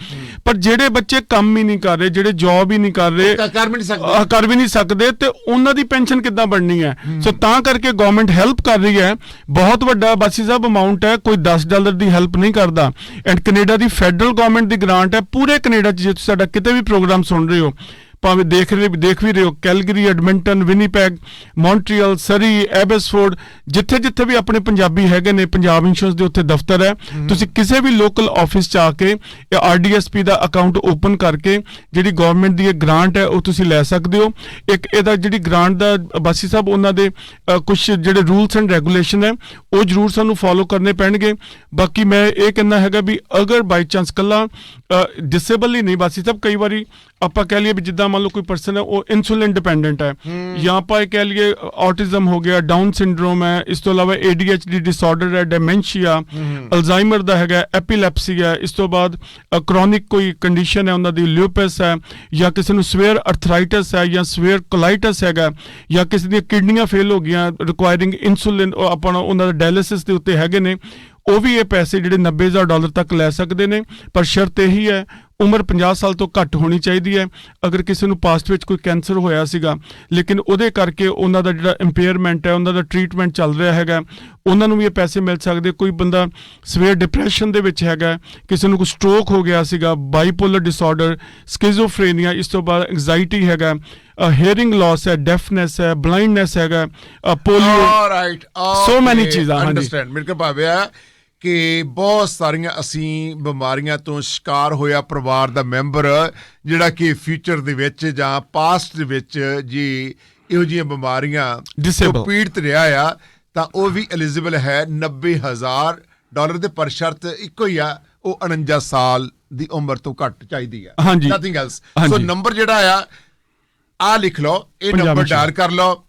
ਪਰ ਜਿਹੜੇ ਬੱਚੇ ਕੰਮ ਹੀ ਨਹੀਂ ਕਰ ਰਹੇ ਜਿਹੜੇ ਜੌਬ ਹੀ ਨਹੀਂ ਕਰ ਰਹੇ ਕਰ ਵੀ ਨਹੀਂ ਸਕਦੇ। ਕਰ ਵੀ ਨਹੀਂ ਸਕਦੇ ਤੇ ਉਹਨਾਂ ਦੀ ਪੈਨਸ਼ਨ ਕਿੱਦਾਂ ਬਣਨੀ ਹੈ? ਸੋ ਤਾਂ ਕਰਕੇ ਗਵਰਨਮੈਂਟ ਹੈਲਪ ਕਰ ਰਹੀ ਹੈ। ਬਹੁਤ ਵੱਡਾ ਬਾਸੀ ਸਾਹਿਬ ਅਮਾਉਂਟ ਹੈ, ਕੋਈ 10 ਡਾਲਰ ਦੀ ਹੈਲਪ ਨਹੀਂ ਕਰਦਾ। ਐਂਡ ਕੈਨੇਡਾ ਦੀ ਫੈਡਰਲ ਗਵਰਨਮੈਂਟ ਦੀ ਗ੍ਰਾਂਟ ਹੈ। ਪੂਰੇ ਕੈਨੇਡਾ 'ਚ ਜੇ ਤੁਸੀਂ ਸਾਡਾ ਕਿਤੇ ਵੀ ਪ੍ਰੋਗਰਾਮ ਸੁਣ ਰਹੇ ਹੋ ਭਾਵੇਂ ਦੇਖ ਰਹੇ ਦੇਖ ਵੀ ਰਹੇ ਹੋ Calgary Edmonton Winnipeg Montreal Surrey Abbotsford ਜਿੱਥੇ ਜਿੱਥੇ ਵੀ ਆਪਣੇ ਪੰਜਾਬੀ ਹੈਗੇ ਨੇ ਪੰਜਾਬ ਇੰਸ਼ੋਰੈਂਸ ਦੇ ਉੱਥੇ ਦਫ਼ਤਰ ਹੈ। ਤੁਸੀਂ ਕਿਸੇ ਵੀ ਲੋਕਲ ਆਫਿਸ 'ਚ ਆ ਕੇ ਇਹ ਆਰਡੀਐਸਪੀ ਦਾ ਅਕਾਊਂਟ ਓਪਨ ਕਰਕੇ ਜਿਹੜੀ ਗਵਰਨਮੈਂਟ ਦੀ ਇਹ ਗ੍ਰਾਂਟ ਹੈ ਉਹ ਤੁਸੀਂ ਲੈ ਸਕਦੇ ਹੋ। ਇੱਕ ਇਹਦਾ ਜਿਹੜੀ ਗ੍ਰਾਂਟ ਦਾ ਬਾਸੀ ਸਾਹਿਬ ਉਹਨਾਂ ਦੇ ਕੁਝ ਜਿਹੜੇ ਰੂਲਸ ਐਂਡ ਰੈਗੂਲੇਸ਼ਨ ਹੈ ਉਹ ਜਰੂਰ ਸਾਨੂੰ ਫੋਲੋ ਕਰਨੇ ਪੈਣਗੇ। ਬਾਕੀ ਮੈਂ ਇਹ ਕਹਿੰਦਾ ਹੈਗਾ ਵੀ ਅਗਰ ਬਾਈ ਚਾਂਸ ਕੱਲਾ ਡਿਸੇਬਲ ਹੀ ਨਹੀਂ ਬਾਸੀ ਸਾਹਿਬ ਕਈ ਵਾਰੀ ਆਪਾਂ ਕਹਿ ਲਈਏ ਵੀ ਜਿੱਦਾਂ ਮੰਨ ਲਓ ਕੋਈ ਪਰਸਨ ਹੈ ਉਹ ਇਨਸੂਲਿਨ ਡਿਪੈਂਡੈਂਟ ਹੈ। ਜਾਂ ਆਪਾਂ ਇਹ ਕਹਿ ਲਈਏ ਆਟਿਜ਼ਮ ਹੋ ਗਿਆ ਡਾਊਨ ਸਿੰਡਰੋਮ ਹੈ ਇਸ ਤੋਂ ਇਲਾਵਾ ADHD ਡਿਸਆਰਡਰ ਹੈ ਡੈਮੈਂਸ਼ੀਆ ਅਲਜ਼ਾਈਮਰ ਦਾ ਹੈਗਾ ਐਪੀਲੈਪਸੀ ਹੈ ਇਸ ਤੋਂ ਬਾਅਦ ਕ੍ਰੋਨਿਕ ਕੋਈ ਕੰਡੀਸ਼ਨ ਹੈ ਉਹਨਾਂ ਦੀ ਲਿਊਪਸ ਹੈ ਜਾਂ ਕਿਸੇ ਨੂੰ ਸਵੇਅਰ ਅਰਥਰਾਈਟਸ ਹੈ ਜਾਂ ਸਵੇਅਰ ਕੋਲਾਈਟਸ ਹੈਗਾ ਜਾਂ ਕਿਸੇ ਦੀਆਂ ਕਿਡਨੀਆਂ ਫੇਲ ਹੋ ਗਈਆਂ ਰਿਕੁਆਇਰਿੰਗ ਇਨਸੂਲਿਨ ਆਪਣਾ ਉਹਨਾਂ ਦਾ ਡਾਇਲਿਸਿਸ ਦੇ ਉੱਤੇ ਹੈਗੇ ਨੇ ਉਹ ਵੀ ਇਹ ਪੈਸੇ ਜਿਹੜੇ 90000 ਡਾਲਰ ਤੱਕ ਲੈ ਸਕਦੇ ਨੇ ਪਰ ਸ਼ਰਤ ਇਹੀ ਹੈ ਉਮਰ 50 ਸਾਲ ਤੋਂ ਘੱਟ ਹੋਣੀ ਚਾਹੀਦੀ ਹੈ। ਅਗਰ ਕਿਸੇ ਨੂੰ ਪਾਸਟ ਵਿੱਚ ਕੋਈ ਕੈਂਸਰ ਹੋਇਆ ਸੀਗਾ ਲੇਕਿਨ ਉਹਦੇ ਕਰਕੇ ਉਹਨਾਂ ਦਾ ਜਿਹੜਾ ਇੰਪੇਅਰਮੈਂਟ ਹੈ ਉਹਨਾਂ ਦਾ ਟ੍ਰੀਟਮੈਂਟ ਚੱਲ ਰਿਹਾ ਹੈਗਾ। ਉਹਨਾਂ ਨੂੰ ਵੀ ਇਹ ਪੈਸੇ ਮਿਲ ਸਕਦੇ। ਕੋਈ ਬੰਦਾ ਸਵੇਰ ਡਿਪਰੈਸ਼ਨ ਦੇ ਵਿੱਚ ਹੈਗਾ ਕਿਸੇ ਨੂੰ ਕੋਈ ਸਟ੍ਰੋਕ ਹੋ ਗਿਆ ਸੀਗਾ ਬਾਈਪੋਲਰ ਡਿਸਆਰਡਰ ਸਕਿਜ਼ੋਫਰੇਨੀਆ ਇਸ ਤੋਂ ਬਾਅਦ ਐਂਜ਼ਾਈਟੀ ਹੈਗਾ ਹੀਅਰਿੰਗ ਲਾਸ ਹੈ ਡੈਫਨੈਸ ਹੈ ਬਲਾਈਂਡਨੈਸ ਹੈਗਾ ਪੋਲੀਓ ਆਲਰਾਈਟ So many ਚੀਜ਼ਾਂ, ਹਾਂਜੀ। ਅੰਡਰਸਟੈਂਡ ਮੇਰੇ ਕੋਲ ਭਾਵਿਆ ਕਿ ਬਹੁਤ ਸਾਰੀਆਂ ਅਸੀਂ ਬਿਮਾਰੀਆਂ ਤੋਂ ਸ਼ਿਕਾਰ ਹੋਇਆ ਪਰਿਵਾਰ ਦਾ ਮੈਂਬਰ ਜਿਹੜਾ ਕਿ ਫਿਊਚਰ ਦੇ ਵਿੱਚ ਜਾਂ ਪਾਸਟ ਦੇ ਵਿੱਚ ਜੀ ਇਹੋ ਜਿਹੀਆਂ ਬਿਮਾਰੀਆਂ. ਤੋਂ ਪੀੜਤ ਰਿਹਾ ਆ ਤਾਂ ਉਹ ਵੀ ਐਲੀਜੀਬਲ ਹੈ 90000 ਡਾਲਰ ਦੇ ਪਰ ਸ਼ਰਤ ਇੱਕੋ ਹੀ ਆ ਉਹ 49 ਸਾਲ ਦੀ ਉਮਰ ਤੋਂ ਘੱਟ ਚਾਹੀਦੀ ਆ। Nothing else. ਸੋ ਨੰਬਰ ਜਿਹੜਾ ਆ ਆ ਲਿਖ ਲਓ ਇਹ ਨੰਬਰ। ਡਾਇਲ ਕਰ ਲਓ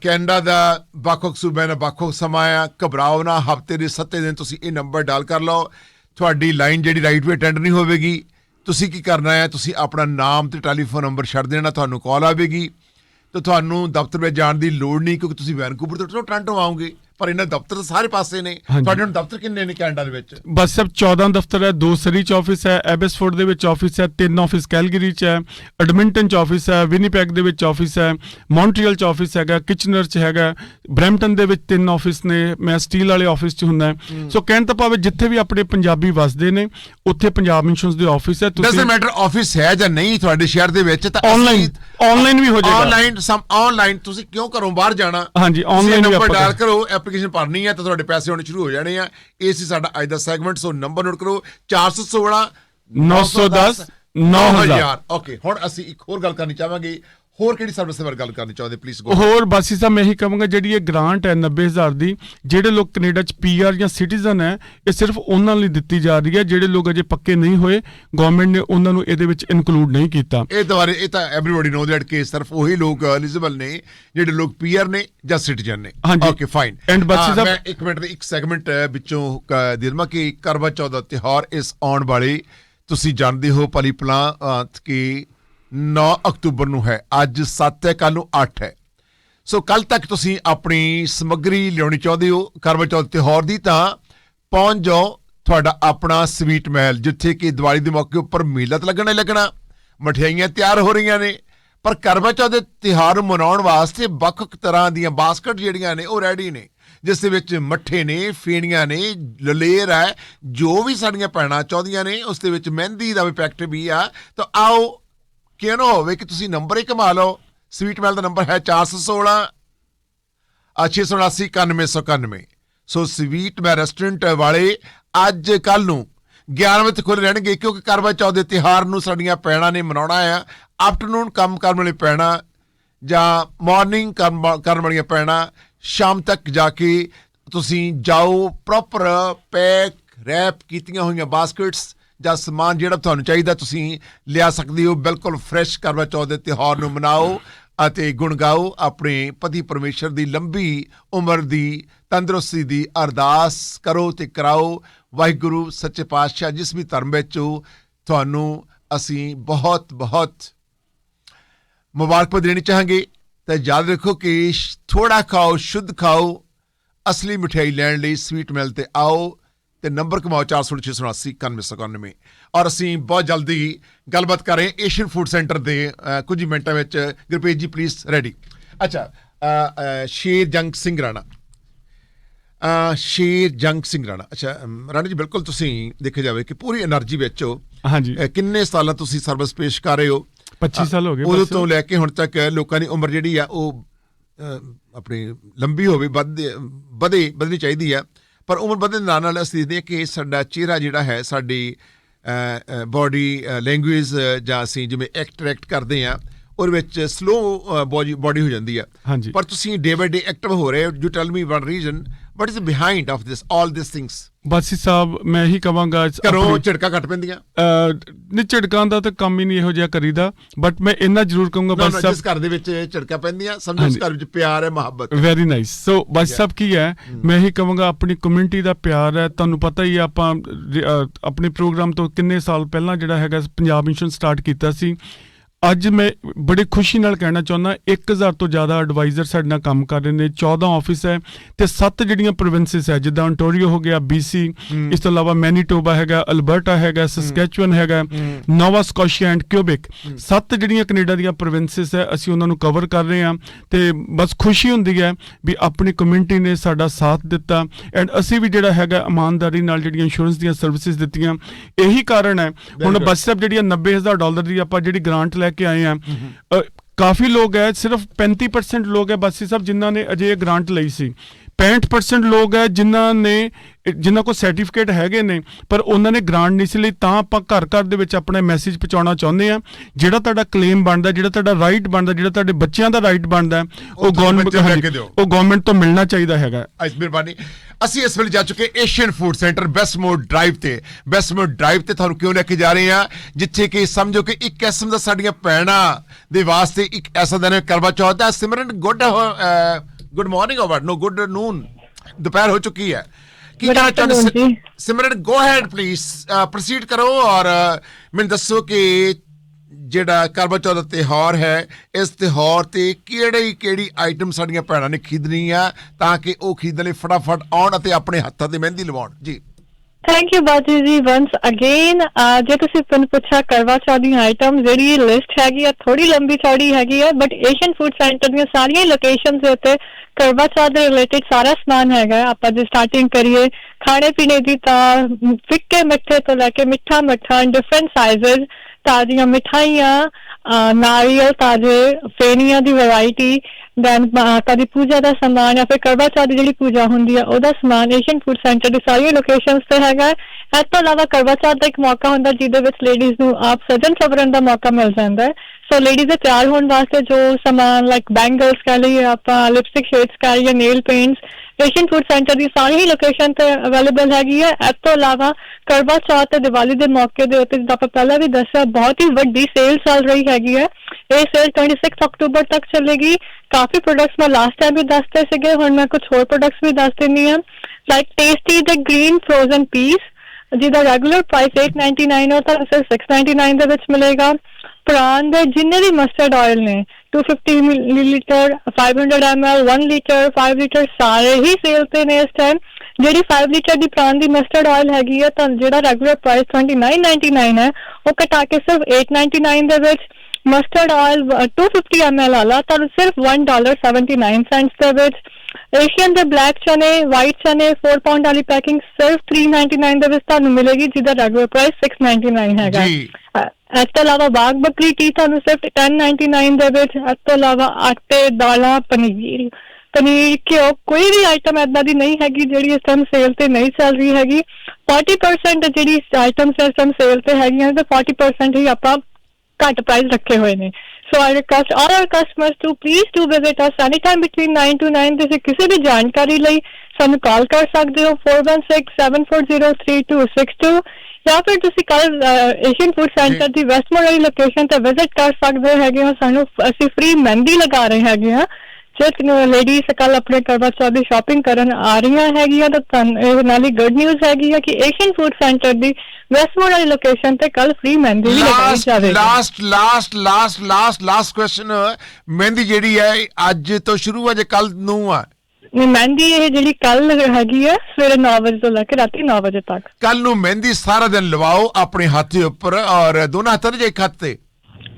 ਕੈਨੇਡਾ ਦਾ ਵੱਖ-ਵੱਖ ਸੂਬਿਆਂ ਦਾ ਵੱਖ-ਵੱਖ ਸਮਾਂ ਆ। ਘਬਰਾਓ ਨਾ, ਹਫ਼ਤੇ ਦੇ 7 ਦਿਨ ਤੁਸੀਂ ਇਹ ਨੰਬਰ ਡਾਲ ਕਰ ਲਓ। ਤੁਹਾਡੀ ਲਾਈਨ ਜਿਹੜੀ ਰਾਈਟ ਵੇ ਅਟੈਂਡ ਨਹੀਂ ਹੋਵੇਗੀ। ਤੁਸੀਂ ਕੀ ਕਰਨਾ ਹੈ ਤੁਸੀਂ ਆਪਣਾ ਨਾਮ ਤੇ ਟੈਲੀਫੋਨ ਨੰਬਰ ਛੱਡ ਦੇਣਾ, ਤੁਹਾਨੂੰ ਕਾਲ ਆਵੇਗੀ। ਤੇ ਤੁਹਾਨੂੰ ਦਫ਼ਤਰ ਵਿੱਚ ਜਾਣ ਦੀ ਲੋੜ ਨਹੀਂ, ਕਿਉਂਕਿ ਤੁਸੀਂ ਵੈਨਕੂਵਰ ਤੋਂ ਟੋਰਾਂਟੋ ਆਓਗੇ ਪਰ ਇਹਨਾਂ ਦਫ਼ਤਰ ਤਾਂ ਸਾਰੇ ਪਾਸੇ ਨੇ। ਤੁਹਾਡੇ ਹੁਣ ਦਫ਼ਤਰ ਕਿੰਨੇ ਨੇ ਕੈਨੇਡਾ ਦੇ ਵਿੱਚ? ਬਸ ਸਭ 14 ਦਫ਼ਤਰ ਹੈ ਦੋ ਸਰੀ ਚ ਆਫਿਸ ਹੈ ਐਬਸਫੋਰਡ ਦੇ ਵਿੱਚ ਆਫਿਸ ਹੈ ਤਿੰਨ ਆਫਿਸ ਕੈਲਗਰੀ ਚ ਹੈ ਐਡਮਿੰਟਨ ਚ ਆਫਿਸ ਹੈ ਵਿਨੀਪੈਗ ਦੇ ਵਿੱਚ ਆਫਿਸ ਹੈ ਮੌਂਟਰੀਅਲ ਚ ਆਫਿਸ ਹੈਗਾ ਕਿਚਨਰ ਚ ਹੈਗਾ ਬ੍ਰੈਂਪਟਨ ਦੇ ਵਿੱਚ ਤਿੰਨ ਆਫਿਸ ਨੇ ਮੈਂ ਸਟੀਲ ਵਾਲੇ ਆਫਿਸ ਚ ਹੁੰਦਾ ਸੋ ਕਹਿਣ ਤਾਂ ਭਾਵੇਂ ਜਿੱਥੇ ਵੀ ਆਪਣੇ ਪੰਜਾਬੀ ਵਸਦੇ ਨੇ ਉੱਥੇ ਪੰਜਾਬ ਇੰਸ਼ੋਰੈਂਸ ਦੇ ਆਫਿਸ ਹੈ ਡਸਨਟ ਮੈਟਰ ਆਫਿਸ ਹੈ ਜਾਂ ਨਹੀਂ ਤੁਹਾਡੇ ਸ਼ਹਿਰ ਦੇ ਵਿੱਚ ਤਾਂ ਆਨਲਾਈਨ ਆਨਲਾਈਨ ਵੀ ਹੋ ਜਾਏਗਾ। ਆਨਲਾਈਨ ਸਮ ਆਨਲਾਈਨ ਤੁਸੀਂ ਕਿਉਂ ਘਰੋਂ ਬਾਹਰ ਜਾਣਾ? ਹਾਂਜੀ, ਤੁਸੀਂ online ਵੀ ਆਪਾਂ ਡਾਇਲ ਕਰੋ ਐਪਲੀਕੇਸ਼ਨ ਭਰਨੀ ਹੈ ਤਾਂ ਤੁਹਾਡੇ ਪੈਸੇ ਆਉਣੇ ਸ਼ੁਰੂ ਹੋ ਜਾਣੇ ਆ। ਇਹ ਸੀ ਸਾਡਾ ਅੱਜ ਦਾ ਸੈਗਮੈਂਟ ਸੋ ਨੰਬਰ ਨੋਟ ਕਰੋ। 416 910 9000 ਓਕੇ ਹੁਣ ਅਸੀਂ ਇੱਕ ਹੋਰ ਗੱਲ ਕਰਨੀ ਚਾਹਾਂਗੇ। ਹੋਰ ਕਿਹੜੀ ਸਰਵਿਸ ਬਾਰੇ ਗੱਲ ਕਰਨੀ ਚਾਹੁੰਦੇ? ਪਲੀਜ਼ ਗੋ ਹੋਰ ਬਾਸੀ ਸਾਹਿਬ ਮੈਂ ਇਹੀ ਕਹਾਂਗਾ ਜਿਹੜੀ ਇਹ ਗ੍ਰਾਂਟ ਹੈ 90000 ਦੀ ਜਿਹੜੇ ਲੋਕ ਕੈਨੇਡਾ ਚ ਪੀਆਰ ਜਾਂ ਸਿਟੀਜ਼ਨ ਹੈ ਇਹ ਸਿਰਫ ਉਹਨਾਂ ਲਈ ਦਿੱਤੀ ਜਾ ਰਹੀ ਹੈ ਜਿਹੜੇ ਲੋਕ ਅਜੇ ਪੱਕੇ ਨਹੀਂ ਹੋਏ ਗਵਰਨਮੈਂਟ ਨੇ ਉਹਨਾਂ ਨੂੰ ਇਹਦੇ ਵਿੱਚ ਇਨਕਲੂਡ ਨਹੀਂ ਕੀਤਾ। ਇਹ ਦੁਬਾਰੇ ਇਹ ਤਾਂ ਐਵਰੀਬਾਡੀ ਨੋ ਦੈਟ ਕਿ ਸਿਰਫ ਉਹੀ ਲੋਕ ਐਲੀਜੀਬਲ ਨੇ ਜਿਹੜੇ ਲੋਕ ਪੀਆਰ ਨੇ ਜਾਂ ਸਿਟੀਜ਼ਨ ਨੇ। ਓਕੇ ਫਾਈਨ And ਬਾਕੀ ਸਾਹਿਬ- ਮੈਂ ਇੱਕ ਮਿੰਟ ਦੇ ਇੱਕ ਸੈਗਮੈਂਟ ਵਿੱਚੋਂ ਕ- ਦੇ ਦੇਵਾਂ ਕਿ ਕਰਵਾ ਚੌਥ ਦਾ ਤਿਉਹਾਰ ਇਸ ਆਉਣ ਵਾਲੇ ਤੁਸੀਂ ਜਾਣਦੇ ਹੋ ਭਲੀ ਅ, ਕਿ 9 ਅਕਤੂਬਰ ਨੂੰ ਹੈ। ਅੱਜ 7 ਹੈ ਕੱਲ ਨੂੰ 8 ਹੈ। ਸੋ ਕੱਲ ਤੱਕ ਤੁਸੀਂ ਆਪਣੀ ਸਮੱਗਰੀ ਲਿਆਉਣੀ ਚਾਹੁੰਦੇ ਹੋ, ਕਰਵਾ ਚੌਥ ਤਿਉਹਾਰ ਦੀ, ਤਾਂ ਪਹੁੰਚ ਜਾਓ ਤੁਹਾਡਾ ਆਪਣਾ ਸਵੀਟ ਮਹਿਲ, ਜਿੱਥੇ ਕਿ ਦੀਵਾਲੀ ਦੇ ਮੌਕੇ ਉੱਪਰ ਮੇਲਾ ਤਾਂ ਲੱਗਣਾ ਹੀ ਲੱਗਣਾ। ਮਠਿਆਈਆਂ ਤਿਆਰ ਹੋ ਰਹੀਆਂ ਨੇ, ਪਰ ਕਰਵਾ ਚੌਥ ਦੇ ਤਿਉਹਾਰ ਨੂੰ ਮਨਾਉਣ ਵਾਸਤੇ ਵੱਖ ਤਰ੍ਹਾਂ ਦੀਆਂ ਬਾਸਕਟ ਜਿਹੜੀਆਂ ਨੇ, ਉਹ ਰੈਡੀ ਨੇ। ਜਿਸ ਦੇ ਵਿੱਚ ਮੱਠੇ ਨੇ, ਫੇਣੀਆਂ ਨੇ, ਲਲੇਰ ਹੈ, ਜੋ ਵੀ ਸਾਡੀਆਂ ਭੈਣਾਂ ਚਾਹੁੰਦੀਆਂ ਨੇ, ਉਸ ਦੇ ਵਿੱਚ ਮਹਿੰਦੀ ਦਾ ਵੀ ਪੈਕਟ ਵੀ ਆ। ਤਾਂ ਆਓ ਕਿਉਂ ਨਾ ਹੋਵੇ ਕਿ ਤੁਸੀਂ ਨੰਬਰ ਹੀ ਕਮਾ ਲਓ। ਸਵੀਟ ਮੈਲ ਦਾ ਨੰਬਰ ਹੈ 416 679 ਸੋ ਸਵੀਟ ਮੈਂ ਰੈਸਟੋਰੈਂਟ ਵਾਲੇ ਅੱਜ ਕੱਲ ਨੂੰ 11 ਵਜੇ ਖੁੱਲ ਰਹਿਣਗੇ ਕਿਉਂਕਿ ਕਰਵਾ ਚੌਥ ਦੇ ਤਿਹਾਰ ਨੂੰ ਸਾਡੀਆਂ ਪੈਣਾ ਨੇ ਮਨਾਉਣਾ ਆ। ਆਫਟਰਨੂਨ ਕੰਮ ਕਰਨ ਵਾਲੇ ਪੈਣਾ ਜਾਂ ਮਾਰਨਿੰਗ ਕਰਨ ਕਰਨ ਵਾਲੀਆਂ ਪੈਣਾ ਸ਼ਾਮ ਤੱਕ ਜਾ ਕੇ ਤੁਸੀਂ ਜਾਓ ਪ੍ਰੋਪਰ ਪੈਕ ਰੈਪ ਕੀਤੀਆਂ ਹੋਈਆਂ ਬਾਸਕਟਸ ਜਾਂ ਸਮਾਨ ਜਿਹੜਾ ਤੁਹਾਨੂੰ ਚਾਹੀਦਾ ਤੁਸੀਂ ਲਿਆ ਸਕਦੇ ਹੋ, ਬਿਲਕੁਲ ਫਰੈਸ਼ ਕਰਵਾ ਚੌਥ ਦੇ ਤਿਉਹਾਰ ਨੂੰ ਮਨਾਓ ਅਤੇ ਗੁਣ ਗਾਓ। ਆਪਣੇ ਪਤੀ ਪਰਮੇਸ਼ਰ ਦੀ ਲੰਬੀ ਉਮਰ ਦੀ ਤੰਦਰੁਸਤੀ ਦੀ ਅਰਦਾਸ ਕਰੋ ਤੇ ਕਰਾਓ। ਵਾਹਿਗੁਰੂ, ਸੱਚੇ ਪਾਤਸ਼ਾਹ ਜਿਸ ਵੀ ਧਰਮ ਵਿੱਚ ਹੋ, ਤੁਹਾਨੂੰ ਅਸੀਂ ਬਹੁਤ ਬਹੁਤ ਮੁਬਾਰਕਬਾਦ ਦੇਣੀ ਚਾਹਾਂਗੇ। ਤਾਂ ਯਾਦ ਰੱਖੋ ਕਿ ਸ਼- ਥੋੜਾ ਖਾਓ, ਸ਼ੁੱਧ ਖਾਓ, ਅਸਲੀ ਮਠਿਆਈ ਲੈਣ ਲਈ ਸਵੀਟ ਮਿਲ ਤੇ ਆਓ। ਤੇ ਨੰਬਰ ਕਮਾਓ 406889 ਔਰ ਅਸੀਂ ਬਹੁਤ ਜਲਦੀ ਗੱਲਬਾਤ ਕਰ ਰਹੇ ਏਸ਼ੀਅਨ ਫੂਡ ਸੈਂਟਰ ਦੇ ਕੁਝ ਮਿੰਟਾਂ ਵਿੱਚ। ਗੁਰਪ੍ਰੀਤ ਜੀ ਪਲੀਜ਼ ਰੈਡੀ ਅੱਛਾ ਸ਼ੇਰ ਜੰਗ ਸਿੰਘ ਰਾਣਾ। ਸ਼ੇਰ ਜੰਗ ਸਿੰਘ ਰਾਣਾ। ਅੱਛਾ ਰਾਣਾ ਜੀ ਬਿਲਕੁਲ ਤੁਸੀਂ ਦੇਖਿਆ ਜਾਵੇ ਕਿ ਪੂਰੀ એનર્ਜੀ ਵਿੱਚ ਹੋ। ਹਾਂਜੀ। ਕਿੰਨੇ ਸਾਲਾਂ ਤੁਸੀਂ ਸਰਵਿਸ ਪੇਸ਼ ਕਰ ਰਹੇ ਹੋ? 25 ਸਾਲ ਹੋ ਗਏ ਉਦੋਂ ਤੋਂ ਲੈ ਕੇ ਹੁਣ ਤੱਕ ਲੋਕਾਂ ਦੀ ਉਮਰ ਜਿਹੜੀ ਆ ਉਹ ਆਪਣੀ ਲੰਬੀ ਹੋਵੇ ਵੱਧ ਵਧੇ ਵਧਣੀ ਚਾਹੀਦੀ ਆ। ਪਰ ਉਮਰ ਵਧਣ ਨਾਲ ਨਾਲ ਅਸੀਂ ਦੇਖਦੇ ਹਾਂ ਕਿ ਸਾਡਾ ਚਿਹਰਾ ਜਿਹੜਾ ਹੈ ਸਾਡੀ ਬਾਡੀ ਲੈਂਗੁਏਜ ਜਾਂ ਅਸੀਂ ਜਿਵੇਂ ਐਕਟ ਐਕਟ ਕਰਦੇ ਆ ਉਹਦੇ ਵਿੱਚ ਸਲੋ ਬਾਡੀ ਹੋ ਜਾਂਦੀ ਆ। ਪਰ ਤੁਸੀਂ ਡੇ ਬਾਈ ਡੇ ਐਕਟਿਵ ਹੋ ਰਹੇ ਹੋ you tell me one reason what is behind of this all this things Basi Sahib ਮੈਂ ਇਹੀ ਕਵਾਂਗਾ ਕਰੋ ਆਪਣੀ- ਝਟਕਾ ਘਟ ਪੈਂਦੀਆਂ। ਨਹੀਂ ਝਿੜਕਾਂ ਦਾ ਤਾਂ ਕੰਮ ਹੀ ਨਹੀਂ ਇਹੋ ਜਿਹਾ ਕਰੀਦਾ ਬਟ ਮੈਂ ਇੰਨਾ ਜ਼ਰੂਰ ਕਹੂੰਗਾ ਬਸ ਸਭ ਜਿਸ ਘਰ ਦੇ ਵਿੱਚ ਝਟਕਾ ਪੈਂਦੀਆਂ ਸਮਝੋ ਉਸ। ਘਰ ਵਿੱਚ ਪਿਆਰ ਹੈ ਮੁਹੱਬਤ ਵੈਰੀ ਨਾਈਸ ਸੋ ਬਸ ਸਭ ਕੀ ਹੈ? ਮੈਂ ਇਹੀ ਕਹਾਂਗਾ ਆਪਣੀ ਕਮਿਊਨਿਟੀ ਦਾ ਪਿਆਰ ਹੈ। ਤੁਹਾਨੂੰ ਪਤਾ ਹੀ ਆਪਾਂ ਆਪਣੇ ਪ੍ਰੋਗਰਾਮ ਤੋਂ ਕਿੰਨੇ ਸਾਲ ਪਹਿਲਾਂ ਜਿਹੜਾ ਹੈਗਾ ਪੰਜਾਬ ਇੰਸ਼ੋਰੈਂਸ ਸਟਾਰਟ ਕੀਤਾ ਸੀ। ਅੱਜ ਮੈਂ ਬੜੀ ਖੁਸ਼ੀ ਨਾਲ ਕਹਿਣਾ ਚਾਹੁੰਦਾ 1000 ਤੋਂ ਜ਼ਿਆਦਾ ਐਡਵਾਈਜ਼ਰ ਸਾਡੇ ਨਾਲ ਕੰਮ ਕਰ ਰਹੇ ਨੇ 14 ਆਫਿਸ ਹੈ ਤੇ 7 ਜਿਹੜੀਆਂ ਪ੍ਰੋਵਿੰਸਸ ਹੈ ਜਿੱਦਾਂ ontario ਹੋ ਗਿਆ BC ਇਸ ਤੋਂ ਇਲਾਵਾ ਮੈਨੀਟੋਬਾ ਹੈਗਾ ਅਲਬਰਟਾ ਹੈਗਾ ਸਸਕੈਚੁਅਨ ਹੈਗਾ ਨੋਵਾ ਸਕੋਸ਼ੀਆ ਐਂਡ ਕਿਊਬਿਕ ਸੱਤ ਜਿਹੜੀਆਂ ਕੈਨੇਡਾ ਦੀਆਂ ਪ੍ਰੋਵਿੰਸਸ ਹੈ ਅਸੀਂ ਉਹਨਾਂ ਨੂੰ ਕਵਰ ਕਰ ਰਹੇ ਹਾਂ ਤੇ ਬਸ ਖੁਸ਼ੀ ਹੁੰਦੀ ਹੈ ਵੀ ਆਪਣੀ ਕਮਿਊਨਿਟੀ ਨੇ ਸਾਡਾ ਸਾਥ ਦਿੱਤਾ ਐਂਡ ਅਸੀਂ ਵੀ ਜਿਹੜਾ ਹੈਗਾ ਇਮਾਨਦਾਰੀ ਨਾਲ ਜਿਹੜੀਆਂ ਇੰਸ਼ੋਰੈਂਸ ਦੀਆਂ ਸਰਵਿਸਿਜ਼ ਦਿੱਤੀਆਂ। ਇਹੀ ਕਾਰਨ ਹੈ ਹੁਣ. ਬਸ ਸਾਹਿਬ ਜਿਹੜੀਆਂ 90000 ਡਾਲਰ ਦੀ ਆਪਾਂ ਜਿਹੜੀ ਗ੍ਰਾਂਟ ਲੈ ਕੇ ਆਏ ਆ। ਕਾਫੀ ਲੋਕ ਹੈ ਸਿਰਫ 35% ਲੋਕ ਹੈ ਬਾਸੀ ਸਾਹਿਬ ਜਿਨ੍ਹਾਂ ਨੇ ਅਜੇ ਇਹ ਗ੍ਰਾਂਟ ਲਈ ਸੀ। 65% ਲੋਕ ਹੈ ਜਿਨ੍ਹਾਂ ਨੇ ਜਿਨ੍ਹਾਂ ਕੋਲ ਸਰਟੀਫਿਕੇਟ ਹੈਗੇ ਨੇ ਪਰ ਉਹਨਾਂ ਨੇ ਗ੍ਰਾਂਟ ਨਹੀਂ ਸੀ ਲਈ ਤਾਂ ਆਪਾਂ ਘਰ ਘਰ ਦੇ ਵਿੱਚ ਆਪਣਾ ਮੈਸੇਜ ਪਹੁੰਚਾਉਣਾ ਚਾਹੁੰਦੇ ਆ ਜਿਹੜਾ ਤੁਹਾਡਾ ਕਲੇਮ ਬਣਦਾ ਜਿਹੜਾ ਤੁਹਾਡਾ ਰਾਈਟ ਬਣਦਾ ਜਿਹੜਾ ਤੁਹਾਡੇ ਬੱਚਿਆਂ ਦਾ ਰਾਈਟ ਬਣਦਾ ਉਹ ਗਵਰਨਮੈਂਟ। ਉਹ ਗਵਰਨਮੈਂਟ ਤੋਂ ਮਿਲਣਾ ਚਾਹੀਦਾ ਹੈਗਾ। ਅੱਜ ਮਿਹਰਬਾਨੀ। ਅਸੀਂ ਇਸ ਵੇਲੇ ਜਾ ਚੁੱਕੇ Asian Food Centre Bestmore Drive ਤੇ। ਬੈਸਟਮੋਰ ਡਰਾਈਵ ਤੇ ਤੁਹਾਨੂੰ ਕਿਉਂ ਲੈ ਕੇ ਜਾ ਰਹੇ ਹਾਂ? ਜਿੱਥੇ ਕਿ ਸਮਝੋ ਕਿ ਇੱਕ ਕਿਸਮ ਦਾ ਸਾਡੀਆਂ ਭੈਣਾਂ ਦੇ ਵਾਸਤੇ ਇੱਕ ਐਸਾ ਦਿਨ Karwa Chauth Simran good good morning ਔਰ ਨੋ ਗੁੱਡ ਨੂਨ ਦੁਪਹਿਰ ਹੋ ਚੁੱਕੀ ਹੈ ਕੀ Good ਕਹਿਣਾ ਚਾਹੁੰਦੇ afternoon ਸਿ- ਜੀ। Simran go ahead please proceed ਕਰੋ ਔਰ ਅ, ਮੈਨੂੰ ਦੱਸੋ ਕਿ ਜਿਹੜਾ ਕਰਵਾ ਚੌਥ ਦਾ ਤਿਉਹਾਰ ਹੈ ਇਸ ਤਿਉਹਾਰ ਤੇ ਕਿਹੜੀ ਕਿਹੜੀ ਆਈਟਮ ਸਾਡੀਆਂ ਭੈਣਾਂ ਨੇ ਖਰੀਦਣੀ ਆ ਤਾਂ ਕਿ ਉਹ ਖਰੀਦਣ ਲਈ ਫਟਾਫਟ ਆਉਣ ਅਤੇ ਆਪਣੇ ਹੱਥਾਂ ਤੇ ਮਹਿੰਦੀ ਲਵਾਉਣ ਜੀ ਥੈਂਕ ਯੂ ਬਾਜੀ ਜੀ ਵਨਸ ਅਗੇਨ ਜੇ ਤੁਸੀਂ ਮੈਨੂੰ ਪੁੱਛਿਆ ਕਰਵਾ ਚੌਥ ਦੀਆਂ ਆਈਟਮ ਜਿਹੜੀ ਲਿਸਟ ਹੈਗੀ ਆ ਥੋੜੀ ਲੰਬੀ ਚੌੜੀ ਹੈਗੀ ਆ ਬਟ ਏਸ਼ੀਅਨ ਫੂਡ ਸੈਂਟਰ ਦੀਆਂ ਸਾਰੀਆਂ ਲੋਕੇਸ਼ਨਸ ਦੇ ਉੱਤੇ ਕਰਵਾ ਚੌਥ ਦੇ ਰਿਲੇਟਡ ਸਾਰਾ ਸਮਾਨ ਹੈਗਾ ਆਪਾਂ ਜੇ ਸਟਾਰਟਿੰਗ ਕਰੀਏ ਖਾਣੇ ਪੀਣੇ ਦੀ ਤਾਂ ਫਿੱਕੇ ਮਿੱਠੇ ਤੋਂ ਲੈ ਕੇ ਮਿੱਠਾ ਮੱਠਾ ਡਿਫਰੈਂਟ ਸਾਈਜ਼ਸ ਤਾਜ਼ੀਆਂ ਮਿਠਾਈਆਂ ਨਾਰੀਅਲ, ਤਾਜ਼ੇ ਫੇਨੀਆਂ ਦੀ ਵੈਰਾਈਟੀ ਦੈਨ ਕਦੀ ਪੂਜਾ ਦਾ ਸਮਾਨ ਜਾਂ ਫਿਰ ਕਰਵਾ ਚੌਥ ਦੀ ਜਿਹੜੀ ਪੂਜਾ ਹੁੰਦੀ ਹੈ ਉਹਦਾ ਸਮਾਨ ਏਸ਼ੀਅਨ ਫੂਡ ਸੈਂਟਰ ਦੀ ਸਾਰੀਆਂ ਲੋਕੇਸ਼ਨਸ ਤੇ ਹੈਗਾ ਹੈ। ਇਸ ਤੋਂ ਇਲਾਵਾ ਕਰਵਾ ਚੌਥ ਦਾ ਇੱਕ ਮੌਕਾ ਹੁੰਦਾ, ਜਿਹਦੇ ਵਿੱਚ ਲੇਡੀਜ਼ ਨੂੰ ਆਪ ਸਜਨ ਸਵਰਨ ਦਾ ਮੌਕਾ ਮਿਲ ਜਾਂਦਾ ਹੈ ਸੋ ਲੇਡੀਜ਼ ਦੇ ਤਿਆਰ ਹੋਣ ਵਾਸਤੇ ਜੋ ਸਮਾਨ ਲਾਈਕ ਬੈਂਗਲਸ ਕਹ ਲਈਏ ਆਪਾਂ ਲਿਪਸਟਿਕ ਸ਼ੇਡਸ ਕਹ ਲਈਏ nail paints Asian Food Centre ਦੀ ਸਾਰੀ ਹੀ ਲੋਕੇਸ਼ਨ ਤੇ ਅਵੇਲੇਬਲ ਹੈਗੀ ਹੈ। ਇਸ ਤੋਂ ਇਲਾਵਾ ਕਰਵਾ ਚੌਥ ਤੇ ਦੀਵਾਲੀ ਦੇ ਮੌਕੇ ਦੇ ਉੱਤੇ ਜਿੱਦਾਂ ਆਪਾਂ ਪਹਿਲਾਂ ਵੀ ਦੱਸਿਆ, ਬਹੁਤ ਹੀ ਵੱਡੀ ਸੇਲ ਚੱਲ ਰਹੀ ਹੈਗੀ ਹੈ। ਇਹ ਸੇਲ 26 ਅਕਤੂਬਰ ਤੱਕ ਚੱਲੇਗੀ। ਕਾਫੀ ਪ੍ਰੋਡਕਟਸ ਮੈਂ ਲਾਸਟ ਟਾਈਮ ਵੀ ਦੱਸਦੇ ਸੀਗੇ, ਹੁਣ ਮੈਂ ਕੁਝ ਹੋਰ ਪ੍ਰੋਡਕਟਸ ਵੀ ਦੱਸ ਦਿੰਦੀ ਹਾਂ। Like tasty the green frozen peas ਜਿਹਦਾ ਰੈਗੂਲਰ ਪ੍ਰਾਈਸ 899 ਹੈ ਤਾਂ ਸਿਰਫ 699 ਦੇ ਵਿੱਚ ਮਿਲੇਗਾ। ਪ੍ਰਾਨ ਦੇ ਜਿੰਨੇ ਵੀ ਮਸਟਰਡ ਆਇਲ ਨੇ 250 ਮਿਲੀਲੀਟਰ 500 ml 1 ਲੀਟਰ 5 ਲੀਟਰ ਸਾਰੇ ਹੀ ਸੇਲ ਤੇ ਨੇ ਇਸ ਟਾਈਮ ਜਿਹੜੀ 5 ਲੀਟਰ ਦੀ ਪ੍ਰਾਨ ਦੀ ਮਸਟਰਡ ਆਇਲ ਹੈਗੀ ਹੈ ਤਾਂ ਜਿਹੜਾ ਰੈਗੂਲਰ ਪ੍ਰਾਈਸ 29.99 ਹੈ, ਉਹ ਘਟਾ ਕੇ ਸਿਰਫ 899 ਦੇ ਵਿੱਚ। ਮਸਟਰਡ ਆਇਲ 250 ml ਵਾਲਾ ਤੁਹਾਨੂੰ ਸਿਰਫ $1.79 cents ਦੇ ਵਿੱਚ ਏਸ਼ੀਅਨ ਦੇ ਬਲੈਕ ਚਨੇ ਵਾਈਟ ਚਨੇ 4 ਪਾਉਂਡ ਵਾਲੀ ਪੈਕਿੰਗ ਸਿਰਫ 399 ਦੇ ਵਿੱਚ ਤੁਹਾਨੂੰ ਮਿਲੇਗੀ ਜਿਹਦਾ ਰੈਗੂਲਰ ਪ੍ਰਾਈਸ 699 ਹੈਗਾ ਜੀ। ਇਸ ਤੋਂ ਇਲਾਵਾ ਬਾਗ ਬੱਕਰੀ ਟੀ ਤੁਹਾਨੂੰ ਸਿਰਫ 1099 ਦੇ ਵਿੱਚ ਇਸ ਤੋਂ ਇਲਾਵਾ ਆਟੇ ਦਾਲਾਂ ਪਨੀਰ ਪਨੀਰ ਘਿਓ ਕੋਈ ਵੀ ਆਈਟਮ ਏਦਾਂ ਦੀ ਨਹੀਂ ਹੈਗੀ ਜਿਹੜੀ ਇਸ ਟਾਈਮ ਸੇਲ ਤੇ ਨਹੀਂ ਚੱਲ ਰਹੀ ਹੈਗੀ 40% ਜਿਹੜੀ ਆਈਟਮਸ ਇਸ ਟਾਈਮ ਸੇਲ ਤੇ ਹੈਗੀਆਂ ਤੇ 40% ਹੀ ਆਪਾਂ ਘੱਟ ਪ੍ਰਾਈਸ ਰੱਖੇ ਹੋਏ ਨੇ। So I request all our customers to please to visit us any time between 9 to 9 ਤੁਸੀਂ ਕਿਸੇ ਵੀ ਜਾਣਕਾਰੀ ਲਈ ਸਾਨੂੰ ਕਾਲ ਕਰ ਸਕਦੇ ਹੋ। 4167403262 ਜਾਂ ਫਿਰ ਤੁਸੀਂ ਕੱਲ ਏਸ਼ੀਅਨ ਫੂਡ ਸੈਂਟਰ ਦੀ ਵੈਸਟਮੋਰ ਵਾਲੀ ਲੋਕੇਸ਼ਨ ਤੇ ਵਿਜ਼ਿਟ ਕਰ ਸਕਦੇ ਹੈਗੇ ਹੋ। ਸਾਨੂੰ ਅਸੀਂ ਫ੍ਰੀ ਮਹਿੰਦੀ ਲਗਾ ਰਹੇ ਹੈਗੇ ਹਾਂ। ਜੇ ਲੇਡੀਜ਼ ਕੱਲ ਆਪਣੇ ਕਰਵਾ ਚੌਥ ਦੀ ਸ਼ਾਪਿੰਗ ਕਰਨ ਆ ਰਹੀਆਂ ਹੈਗੀਆਂ ਤਾਂ ਤੁਹਾਨੂੰ ਇਹ ਨਾਲ ਹੀ ਗੁੱਡ ਨਿਊਜ਼ ਹੈਗੀ ਹੈ ਕਿ ਏਸ਼ੀਅਨ ਫੂਡ ਸੈਂਟਰ ਦੀ ਵੈਸਟਮੋਰ ਵਾਲੀ ਲੋਕੇਸ਼ਨ ਤੇ ਕੱਲ ਫ੍ਰੀ ਮਹਿੰਦੀ ਵੀ ਲਗਾਈ ਜਾਵੇਗੀ। Last last last last last question mehndi ਜਿਹੜੀ ਹੈ ਅੱਜ ਤੋਂ ਸ਼ੁਰੂ ਹੈ ਜੇ ਕੱਲ ਨੂੰ ਆ? ਨਹੀਂ ਮਹਿੰਦੀ ਇਹ ਜਿਹੜੀ ਕੱਲ ਹੈਗੀ ਹੈ ਸਵੇਰੇ 9 ਵਜੇ ਤੋਂ ਲੈ ਕੇ ਰਾਤੀ 9 ਵਜੇ ਤੱਕ। ਕੱਲ ਨੂੰ ਮਹਿੰਦੀ ਸਾਰਾ ਦਿਨ ਲਵਾਓ ਆਪਣੇ ਹੱਥ ਦੇ ਉੱਪਰ ਔਰ ਦੋਨਾਂ ਹੱਥਾਂ ਜਾਂ ਇੱਕ ਹੱਥ ਤੇ।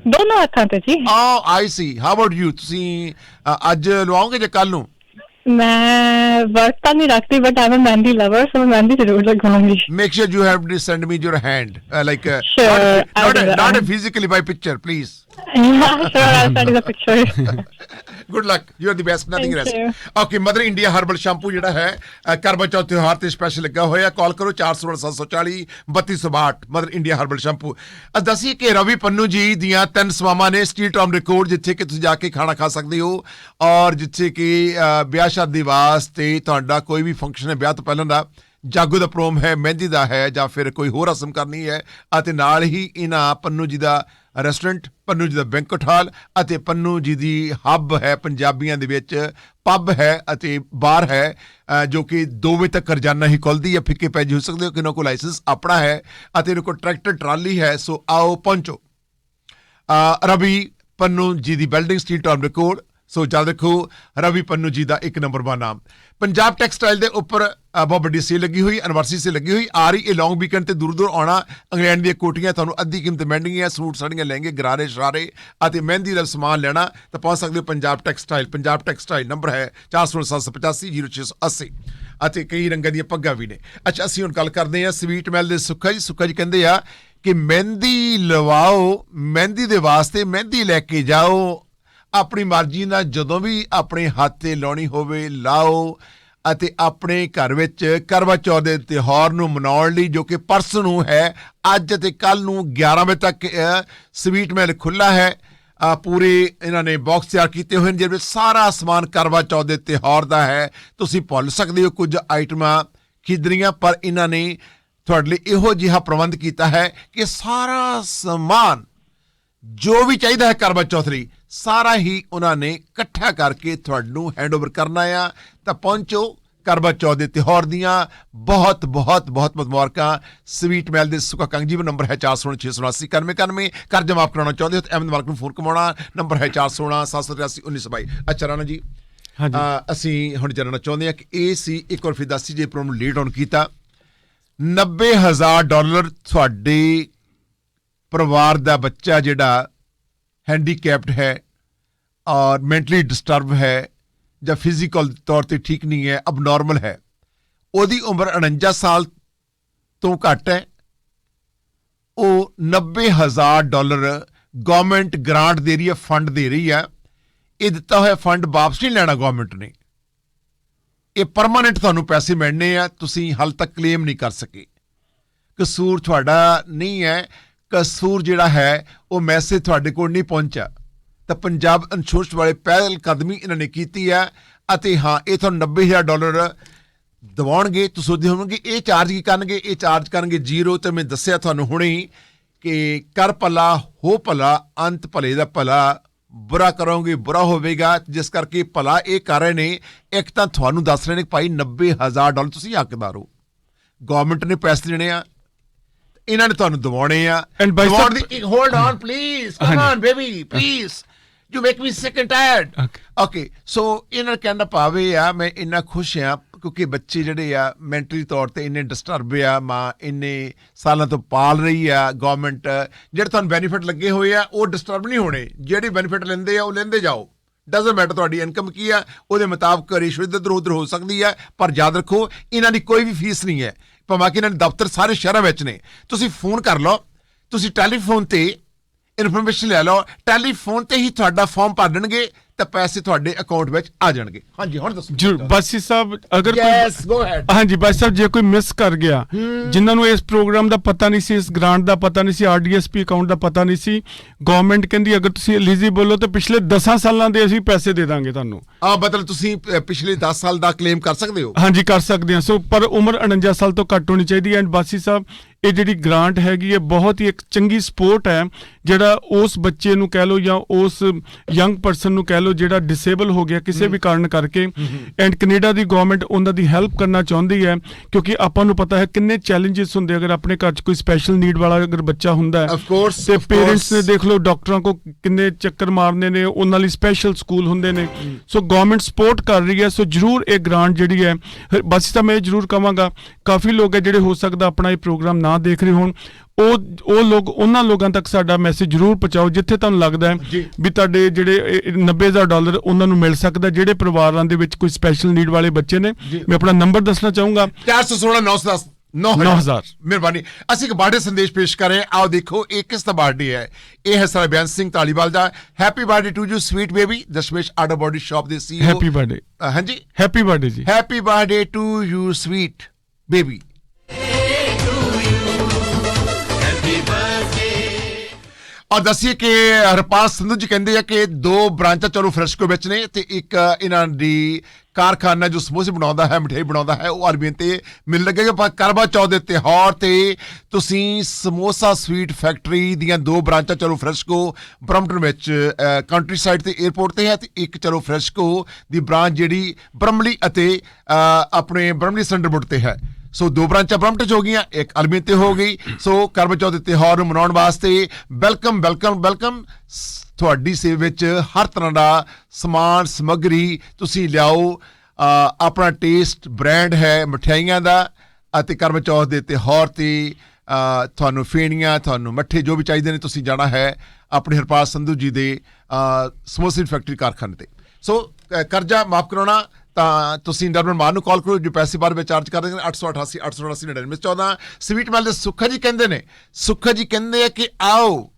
ਦੋਨੋਂ ਹੱਥਾਂ ਤੇ ਜੀ ਆ I see how about you ਤੁਸੀਂ ਅ, ਅੱਜ ਲਵਾਓਗੇ ਜਾਂ ਕੱਲ ਨੂੰ ਮੈਂ ਵਰਕ ਤਾਂ ਨਹੀਂ ਰੱਖਦੀ but I am mehndi lover so ਮੈਂ ਮਹਿੰਦੀ ਜ਼ਰੂਰ ਲਗਾਉਂਗੀ make sure you have to send me your hand uh, like uh, Sure, not, I'll not, do that. not physically by picture please yeah, sure, I'll send you the picture. good luck. You're the best. Nothing Thank else. you. okay mother india herbal shampoo ਜਿਹੜਾ ਹੈ ਅ, ਕਰਵਾ ਚੌਥ ਤਿਉਹਾਰ ਤੇ special ਲੱਗਾ ਹੋਇਆ। ਕਾਲ ਕਰੋ 406740 3262 Mother India herbal shampoo ਦੱਸੀਏ ਕਿ ਰਵੀ ਪੰਨੂ ਜੀ ਦੀਆਂ ਤਿੰਨ ਸਵਾਮਾਂ ਨੇ ਸਟੀਲ ਟਾਮ ਰਿਕਾਰਡ ਜਿੱਥੇ ਕਿ ਤੁਸੀਂ ਜਾ ਕੇ ਖਾਣਾ ਖਾ ਸਕਦੇ ਹੋ। ਔਰ ਜਿੱਥੇ ਕਿ ਅ, ਵਿਆਹ ਸ਼ਾਦੀ ਵਾਸਤੇ ਤੁਹਾਡਾ ਕੋਈ ਵੀ ਫੰਕਸ਼ਨ ਹੈ ਵਿਆਹ ਤੋਂ ਪਹਿਲਾਂ ਦਾ ਜਾਗੋ ਦਾ ਪ੍ਰੋਮ ਹੈ ਮਹਿੰਦੀ ਦਾ ਹੈ ਜਾਂ ਫਿਰ ਕੋਈ ਹੋਰ ਰਸਮ ਕਰਨੀ ਹੈ ਅਤੇ ਨਾਲ ਹੀ ਇਹਨਾਂ ਪੰਨੂ ਜੀ ਦਾ ਰੈਸਟੋਰੈਂਟ, ਪੰਨੂ ਜੀ ਦਾ ਬੈਂਕਟ ਹਾਲ ਅਤੇ ਪੰਨੂ ਜੀ ਦੀ ਹੱਬ ਹੈ, ਪੰਜਾਬੀਆਂ ਦੇ ਵਿੱਚ ਪੱਬ ਹੈ ਅਤੇ ਬਾਰ ਹੈ ਜੋ ਕਿ 2 ਵਜੇ ਤੱਕ ਰੋਜ਼ਾਨਾ ਹੀ ਖੁੱਲਦੀ ਹੈ। ਫਿੱਕੇ ਪੈਜ ਹੋ ਸਕਦੇ ਹੋ ਕਿ ਇਹਨਾਂ ਕੋਲ ਲਾਇਸੈਂਸ ਆਪਣਾ ਹੈ ਅਤੇ ਇਹਨਾਂ ਕੋਲ ਟਰੈਕਟਰ, ਟਰਾਲੀ ਹੈ, ਸੋ ਆਓ ਪਹੁੰਚੋ। ਰਵੀ ਪੰਨੂ ਜੀ ਦੀ building street town record so ਜਦ ਦੇਖੋ ਰਵੀ ਪੰਨੂ ਜੀ ਦਾ ਇੱਕ ਨੰਬਰ ਦਾ ਨਾਮ। ਪੰਜਾਬ ਟੈਕਸਟਾਈਲ ਦੇ ਉੱਪਰ ਬਹੁਤ ਵੱਡੀ ਸੇਲ ਲੱਗੀ ਹੋਈ ਐਨਵਰਸਰੀ ਸੇ ਲੱਗੀ ਹੋਈ। ਆ ਰਹੀ ਇਹ ਲੌਂਗ ਵੀਕਐਂਡ ਤੇ ਦੂਰ ਦੂਰ ਆਉਣਾ, ਇੰਗਲੈਂਡ ਦੀਆਂ ਕੋਟੀਆਂ ਤੁਹਾਨੂੰ ਅੱਧੀ ਕੀਮਤ ਮਿਲਣਗੀਆਂ ਸੂਟ ਸਾੜੀਆਂ ਲਹਿੰਗੇ, ਗਰਾਰੇ, ਸ਼ਰਾਰੇ ਅਤੇ ਮਹਿੰਦੀ ਦਾ ਸਮਾਨ ਲੈਣਾ, ਤਾਂ ਪਹੁੰਚ ਸਕਦੇ ਹੋ Punjab textile. Punjab textile number ਹੈ 4078500680 ਅਤੇ ਕਈ ਰੰਗਾਂ ਦੀਆਂ ਪੱਗਾਂ ਵੀ ਨੇ। ਅੱਛਾ, ਅਸੀਂ ਹੁਣ ਗੱਲ ਕਰਦੇ ਹਾਂ ਸਵੀਟ ਮੈਲ ਦੇ ਸੁੱਖਾ ਜੀ। ਸੁੱਖਾ ਜੀ ਕਹਿੰਦੇ ਆ ਕਿ ਮਹਿੰਦੀ ਲਵਾਓ, ਮਹਿੰਦੀ ਦੇ ਵਾਸਤੇ ਮਹਿੰਦੀ ਲੈ ਕੇ ਜਾਓ। ਆਪਣੀ ਮਰਜ਼ੀ ਨਾਲ ਜਦੋਂ ਵੀ ਆਪਣੇ ਹੱਥ ਤੇ ਲਾਉਣੀ ਹੋਵੇ ਲਾਓ ਅਤੇ ਆਪਣੇ ਘਰ ਵਿੱਚ ਕਰਵਾ ਚੌਥ ਦੇ ਤਿਉਹਾਰ ਨੂੰ ਮਨਾਉਣ ਲਈ ਜੋ ਕਿ ਪਰਸ ਨੂੰ ਹੈ ਅੱਜ ਅਤੇ ਕੱਲ ਨੂੰ 11 ਵਜੇ ਤੱਕ ਅ, ਸਵੀਟ ਮੈਲ ਖੁੱਲਾ ਹੈ। ਅ, ਪੂਰੇ ਇਹਨਾਂ ਨੇ ਬਾਕਸ ਤਿਆਰ ਕੀਤੇ ਹੋਏ ਨੇ ਜਿਹਦੇ ਵਿੱਚ ਸਾਰਾ ਸਮਾਨ ਕਰਵਾ ਚੌਥ ਦੇ ਤਿਉਹਾਰ ਦਾ ਹੈ। ਤੁਸੀਂ ਭੁੱਲ ਸਕਦੇ ਹੋ ਕੁਝ ਆਈਟਮਾਂ ਖਰੀਦਣੀਆਂ ਪਰ ਇਹਨਾਂ ਨੇ ਤੁਹਾਡੇ ਲਈ ਇਹੋ ਜਿਹਾ ਪ੍ਰਬੰਧ ਕੀਤਾ ਹੈ ਕਿ ਸਾਰਾ ਸਮਾਨ ਜੋ ਵੀ ਚਾਹੀਦਾ ਹੈ ਕਰਵਾ ਚੌਥ ਲਈ ਸਾਰਾ ਹੀ ਉਹਨਾਂ ਨੇ ਇਕੱਠਾ ਕਰਕੇ ਤੁਹਾਨੂੰ ਹੈਂਡਓਵਰ ਕਰਨਾ ਆ। ਤਾਂ ਪਹੁੰਚੋ ਕਰਵਾ ਚੌਥ ਦੇ ਤਿਉਹਾਰ ਦੀਆਂ ਬਹੁਤ ਬਹੁਤ ਬਹੁਤ ਮੁਬਾਰਕਾਂ। ਸਵੀਟ ਮੈਲ ਦੇ ਸੁੱਕਾ ਕੰਗਜੀਵ ਨੰਬਰ ਹੈ 4066799191 ਕਰਜ਼ਾ ਮਾਫ ਕਰਾਉਣਾ ਚਾਹੁੰਦੇ ਹੋ ਤਾਂ ਅਹਿਮਦ ਮਾਲਕ ਨੂੰ ਫੋਨ ਕਮਾਉਣਾ। ਨੰਬਰ ਹੈ 4167831922 ਅੱਛਾ ਰਾਣਾ ਜੀ ਹਾਂਜੀ। ਅਸੀਂ ਹੁਣ ਜਾਣਨਾ ਚਾਹੁੰਦੇ ਹਾਂ ਕਿ ਇਹ ਸੀ ਇੱਕ ਵਾਰ ਫਿਰ ਦੱਸੀ ਜੇ ਪ੍ਰੋਗਰਾਮ ਲੇਟ ਆਨ ਕੀਤਾ 90000 ਡਾਲਰ ਤੁਹਾਡੇ ਪਰਿਵਾਰ ਦਾ ਬੱਚਾ ਜਿਹੜਾ ਹੈਂਡੀਕੈਪਡ ਹੈ ਔਰ ਮੈਂਟਲੀ ਡਿਸਟਰਬ ਹੈ ਜਾਂ ਫਿਜ਼ੀਕਲ ਤੌਰ ਤੇ ਠੀਕ ਨਹੀਂ ਹੈ ਅਬਨੋਰਮਲ ਹੈ, ਉਹਦੀ ਉਮਰ 49 ਸਾਲ ਤੋਂ ਘੱਟ ਹੈ। ਉਹ 90000 ਡਾਲਰ ਗਵਰਨਮੈਂਟ ਗ੍ਰਾਂਟ ਦੇ ਰਹੀ ਹੈ ਫੰਡ ਦੇ ਰਹੀ ਹੈ। ਇਹ ਦਿੱਤਾ ਹੋਇਆ ਫੰਡ ਵਾਪਸ ਨਹੀਂ ਲੈਣਾ ਗਵਰਨਮੈਂਟ ਨੇ। ਇਹ ਪਰਮਾਨੈਂਟ ਤੁਹਾਨੂੰ ਪੈਸੇ ਮਿਲਣੇ ਆ, ਤੁਸੀਂ ਹਾਲ ਤੱਕ ਕਲੇਮ ਨਹੀਂ ਕਰ ਸਕੇ। ਕਸੂਰ ਤੁਹਾਡਾ ਨਹੀਂ ਹੈ ਕਸੂਰ ਜਿਹੜਾ ਹੈ, ਉਹ ਮੈਸੇਜ ਤੁਹਾਡੇ ਕੋਲ ਨਹੀਂ ਪਹੁੰਚਿਆ। ਤਾਂ ਪੰਜਾਬ ਇੰਸ਼ੋਰੈਂਸ ਵਾਲੇ ਪਹਿਲ ਕਦਮੀ ਇਹਨਾਂ ਨੇ ਕੀਤੀ ਹੈ ਅਤੇ ਹਾਂ, ਇਹ ਤੁਹਾਨੂੰ 90000 ਡਾਲਰ ਦਿਵਾਉਣਗੇ। ਤੁਸੀਂ ਸੋਚਦੇ ਹੋਵੋਗੇ, ਇਹ ਚਾਰਜ ਕੀ ਕਰਨਗੇ? ਇਹ ਚਾਰਜ ਕਰਨਗੇ ਜ਼ੀਰੋ ਤੇ ਮੈਂ ਦੱਸਿਆ ਤੁਹਾਨੂੰ ਹੁਣੇ ਹੀ ਕਿ ਕਰ ਭਲਾ, ਹੋ ਭਲਾ, ਅੰਤ ਭਲੇ ਦਾ ਭਲਾ। ਬੁਰਾ ਕਰੋਗੇ, ਬੁਰਾ ਹੋਵੇਗਾ। ਜਿਸ ਕਰਕੇ ਭਲਾ ਇਹ ਕਰ ਰਹੇ ਨੇ, ਇੱਕ ਤਾਂ ਤੁਹਾਨੂੰ ਦੱਸ ਰਹੇ ਨੇ ਕਿ ਭਾਈ 90000 ਡਾਲਰ ਤੁਸੀਂ ਹੱਕਦਾਰ ਹੋ। ਗਵਰਨਮੈਂਟ ਨੇ ਪੈਸੇ ਦੇਣੇ ਆ ਇਹਨਾਂ ਨੇ ਤੁਹਾਨੂੰ ਦਿਵਾਉਣੇ ਆ। And by ਦਿਵਾਉਣ ਦੀ ਹੋਲਡ ਔਨ ਪਲੀਜ਼ ਕਮ ਹਾਂਜੀ। On baby please you make me sick and tired Okay. Okay so ਇਹਨਾਂ ਕਹਿੰਦਾ ਭਾਵੇਂ ਆ ਮੈਂ ਇੰਨਾ ਖੁਸ਼ ਆ ਕਿਉਂਕਿ ਬੱਚੇ ਜਿਹੜੇ ਆ ਮੈਂਟਲੀ ਤੌਰ ਤੇ ਇੰਨੇ ਡਿਸਟਰਬ ਆ ਮਾਂ ਇੰਨੇ ਸਾਲਾਂ ਤੋਂ ਪਾਲ ਰਹੀ ਆ ਗਵਰਨਮੈਂਟ ਜਿਹੜੇ ਤੁਹਾਨੂੰ ਬੈਨੀਫਿਟ ਲੱਗੇ ਹੋਏ ਆ ਉਹ ਡਿਸਟਰਬ ਨਹੀਂ ਹੋਣੇ। ਜਿਹੜੇ ਬੈਨੀਫਿਟ ਲੈਂਦੇ ਆ ਉਹ ਲੈਂਦੇ ਜਾਓ। ਡਸਨਟ ਮੈਟਰ ਤੁਹਾਡੀ ਇਨਕਮ ਕੀ ਆ ਉਹਦੇ ਮੁਤਾਬਕ ਰੇਸ਼ੋ ਇੱਧਰ ਉੱਧਰ ਹੋ ਸਕਦੀ ਹੈ ਪਰ ਯਾਦ ਰੱਖੋ ਇਹਨਾਂ ਦੀ ਕੋਈ ਵੀ ਫੀਸ ਨਹੀਂ ਹੈ। ਭਾਵੇਂ ਕਿ ਇਹਨਾਂ ਦੇ ਦਫ਼ਤਰ ਸਾਰੇ ਸ਼ਹਿਰਾਂ ਵਿੱਚ ਨੇ, ਤੁਸੀਂ ਫੋਨ ਕਰ ਲਓ, ਤੁਸੀਂ ਟੈਲੀਫੋਨ ਤੇ ਇਨਫੋਰਮੇਸ਼ਨ ਲੈ ਲਓ ਟੈਲੀਫੋਨ ਤੇ ਹੀ ਤੁਹਾਡਾ ਫਾਰਮ ਭਰ ਦੇਣਗੇ ਤਾਂ ਪੈਸੇ ਤੁਹਾਡੇ ਅਕਾਊਂਟ ਵਿੱਚ ਆ ਜਾਣਗੇ। ਹਾਂਜੀ ਹੁਣ ਦੱਸੋ। ਜਰੂਰ ਬਾਸੀ ਸਾਹਿਬ ਅਗਰ ਯੈਸ ਕੋਈ ਗੋ ਹੈਡ ਹਾਂਜੀ ਬਾਈ ਸਾਹਿਬ ਜੇ ਕੋਈ ਮਿਸ ਕਰ ਗਿਆ ਜਿਨ੍ਹਾਂ ਨੂੰ ਇਸ ਪ੍ਰੋਗਰਾਮ ਦਾ ਪਤਾ ਨਹੀਂ ਸੀ ਇਸ ਗ੍ਰਾਂਟ ਦਾ ਪਤਾ ਨਹੀਂ ਸੀ ਆਰਡੀਐਸਪੀ ਅਕਾਊਂਟ ਦਾ ਪਤਾ ਨਹੀਂ ਸੀ ਗਵਰਨਮੈਂਟ ਕਹਿੰਦੀ ਅਗਰ ਤੁਸੀਂ ਐਲੀਜੀਬਲ ਹੋ ਤਾਂ ਪਿਛਲੇ 10 ਸਾਲਾਂ ਦੇ ਅਸੀਂ ਪੈਸੇ ਦੇ ਦਾਂਗੇ ਤੁਹਾਨੂੰ। ਆ ਮਤਲਬ ਤੁਸੀਂ ਪਿਛਲੇ 10 ਸਾਲ ਦਾ ਕਲੇਮ ਕਰ ਸਕਦੇ ਹੋ? ਹਾਂਜੀ ਕਰ ਸਕਦੇ ਹਾਂ। ਸੋ ਪਰ ਉਮਰ 49 ਸਾਲ ਤੋਂ ਘੱਟ ਹੋਣੀ ਚਾਹੀਦੀ ਐਂਡ ਬਾਸੀ ਸਾਹਿਬ ਇਹ ਜਿਹੜੀ ਗ੍ਰਾਂਟ ਹੈਗੀ ਹੈ ਬਹੁਤ ਹੀ ਇੱਕ ਚੰਗੀ ਸਪੋਰਟ ਹੈ ਜਿਹੜਾ ਉਸ ਬੱਚੇ ਨੂੰ ਕਹਿ ਲਓ ਜਾਂ ਉਸ ਯੰਗ ਪਰਸਨ ਨੂੰ ਕਹਿ ਲਓ ਜਿਹੜਾ ਡਿਸੇਬਲ ਹੋ ਗਿਆ ਕਿਸੇ ਵੀ ਕਾਰਨ ਕਰਕੇ। ਐਂਡ ਕੈਨੇਡਾ ਦੀ ਗਵਰਨਮੈਂਟ ਉਹਨਾਂ ਦੀ ਹੈਲਪ ਕਰਨਾ ਚਾਹੁੰਦੀ ਹੈ ਕਿਉਂਕਿ ਆਪਾਂ ਨੂੰ ਪਤਾ ਹੈ ਕਿੰਨੇ ਚੈਲੰਜਸ ਹੁੰਦੇ ਅਗਰ ਆਪਣੇ ਘਰ 'ਚ ਕੋਈ ਸਪੈਸ਼ਲ ਨੀਡ ਵਾਲਾ ਅਗਰ ਬੱਚਾ ਹੁੰਦਾ ਹੈ ਤੇ ਪੇਰੈਂਟਸ ਨੇ. ਦੇਖ ਲਓ ਡਾਕਟਰਾਂ ਕੋ ਕਿੰਨੇ ਚੱਕਰ ਮਾਰਨੇ ਨੇ ਉਹਨਾਂ ਲਈ ਸਪੈਸ਼ਲ ਸਕੂਲ ਹੁੰਦੇ ਨੇ। ਸੋ ਗਵਰਨਮੈਂਟ ਸਪੋਰਟ ਕਰ ਰਹੀ ਹੈ ਸੋ ਜਰੂਰ ਇਹ ਗ੍ਰਾਂਟ ਜਿਹੜੀ ਹੈ ਬਸ ਤਾਂ ਮੈਂ ਜਰੂਰ ਕਵਾਂਗਾ ਕਾਫੀ ਲੋਕ ਹੈ ਜਿਹੜੇ ਹੋ ਸਕਦਾ ਆਪਣਾ ਇਹ ਪ੍ਰੋਗਰਾਮ ਨਾ ਦੇਖ ਰਹੇ ਹੋਣ ਉਹ ਉਹ ਲੋਕ ਉਹਨਾਂ ਲੋਕਾਂ ਤੱਕ ਸਾਡਾ ਮੈਸੇਜ ਜਰੂਰ ਪਹੁੰਚਾਓ ਜਿੱਥੇ ਤੁਹਾਨੂੰ ਲੱਗਦਾ ਹੈ। ਵੀ ਤੁਹਾਡੇ ਜਿਹੜੇ ਇਹ- ਇਹ 90000 ਡਾਲਰ ਉਹਨਾਂ ਨੂੰ ਮਿਲ ਸਕਦਾ ਜਿਹੜੇ ਪਰਿਵਾਰਾਂ ਦੇ ਵਿੱਚ ਕੋਈ ਸਪੈਸ਼ਲ ਨੀਡ ਵਾਲੇ ਬੱਚੇ ਨੇ ਮੈਂ ਆਪਣਾ ਨੰਬਰ ਦੱਸਣਾ ਚਾਹੂੰਗਾ। 416 910 ਨੌ ਹਜ਼ਾਰ। ਮਿਹਰਬਾਨੀ। ਅਸੀਂ ਇੱਕ ਬਰਥਡੇ ਸੰਦੇਸ਼ ਪੇਸ਼ ਕਰ ਰਹੇ ਹਾਂ। ਆਓ ਦੇਖੋ ਇਹ ਕਿਸ ਦਾ ਬਰਥਡੇ ਹੈ? ਇਹ ਹੈ ਸਰ ਬਿਆਨ ਸਿੰਘ ਢਾਲੀਵਾਲ ਦਾ। Happy birthday to you sweet baby Dashmesh order body shop ਦੇ ਸੀਈਓ ਹੈਪੀ ਬਰਥਡੇ ਹਾਂਜੀ। ਹੈਪੀ ਬਰਥਡੇ ਜੀ। Happy birthday to you sweet baby ਔਰ ਦੱਸੀਏ ਕਿ ਹਰਪਾਲ ਸੰਧੂ ਜੀ ਕਹਿੰਦੇ ਆ ਕਿ ਦੋ ਬ੍ਰਾਂਚਾਂ ਚਲੋ ਫਰੈਸ਼ਕੋ ਵਿੱਚ ਨੇ ਤੇ ਇੱਕ ਇਹਨਾਂ ਦੀ ਕਾਰਖਾਨਾ ਜੋ ਸਮੋਸੇ ਬਣਾਉਂਦਾ ਹੈ, ਮਠਿਆਈ ਬਣਾਉਂਦਾ ਹੈ, ਉਹ ਅਰਬੀਨ ਤੇ ਮਿਲ ਲੱਗੇਗਾ। ਪਰ ਕਰਵਾ ਚੌਥ ਦੇ ਤਿਉਹਾਰ ਤੇ ਤੁਸੀਂ ਸਮੋਸਾ ਸਵੀਟ ਫੈਕਟਰੀ ਦੀਆਂ ਦੋ ਬ੍ਰਾਂਚਾਂ ਚਲੋ ਫਰੈਸ਼ਕੋ ਬਰਮਟਨ ਵਿੱਚ ਕੰਟਰੀ ਸਾਈਡ ਤੇ 에어ਪੋਰਟ ਤੇ ਹੈ ਤੇ ਇੱਕ ਚਲੋ ਫਰੈਸ਼ਕੋ ਦੀ ਬ੍ਰਾਂਚ ਜਿਹੜੀ ਬਰਮਲੀ ਅਤੇ ਆਪਣੇ ਆਪਣੇ ਬਰਮਲੀ ਸੈਂਟਰਬੁੱਟ ਤੇ ਹੈ। ਸੋ ਦੋ ਬ੍ਰਾਂਚਾਂ ਬ੍ਰਮਟਨ 'ਚ ਹੋ ਗਈਆਂ, ਇੱਕ ਅਲਮੀ ਤੇ ਹੋ ਗਈ। ਸੋ ਕਰਵਾ ਚੌਥ ਦੇ ਤਿਉਹਾਰ ਨੂੰ ਮਨਾਉਣ ਵਾਸਤੇ ਵੈਲਕਮ ਵੈਲਕਮ ਵੈਲਕਮ ਤੁਹਾਡੀ ਸੇਵਾ ਵਿੱਚ ਹਰ ਤਰ੍ਹਾਂ ਦਾ ਸਮਾਨ, ਸਮੱਗਰੀ ਤੁਸੀਂ ਲਿਆਓ। ਆਪਣਾ ਟੇਸਟ ਬ੍ਰਾਂਡ ਹੈ ਮਠਿਆਈਆਂ ਦਾ ਅਤੇ ਕਰਵਾ ਚੌਥ ਦੇ ਤਿਉਹਾਰ ਤੇ ਤੁਹਾਨੂੰ ਫੇਣੀਆਂ, ਤੁਹਾਨੂੰ ਮੱਠੇ ਜੋ ਵੀ ਚਾਹੀਦੇ ਨੇ ਤੁਸੀਂ ਜਾਣਾ ਹੈ ਆਪਣੇ ਹਰਪਾਲ ਸੰਧੂ ਜੀ ਦੇ ਸਮੋਸੇ ਫੈਕਟਰੀ ਕਾਰਖਾਨੇ ਤੇ। ਸੋ ਕਰਜ਼ਾ ਮਾਫ ਕਰਾਉਣਾ ਤਾਂ ਤੁਸੀਂ ਨਰਮਨ ਮਾਨ ਨੂੰ ਕਾਲ ਕਰੋ, ਜੋ ਪੈਸੇ ਬਾਰੇ ਵਿੱਚ ਚਾਰਜ ਕਰਦੇ ਨੇ 888 888 99 14 ਸਵੀਟ ਮੈਲ ਦੇ ਸੁੱਖਾ ਜੀ ਕਹਿੰਦੇ ਨੇ, ਸੁੱਖਾ ਜੀ ਕਹਿੰਦੇ ਆ ਕਿ ਆਓ,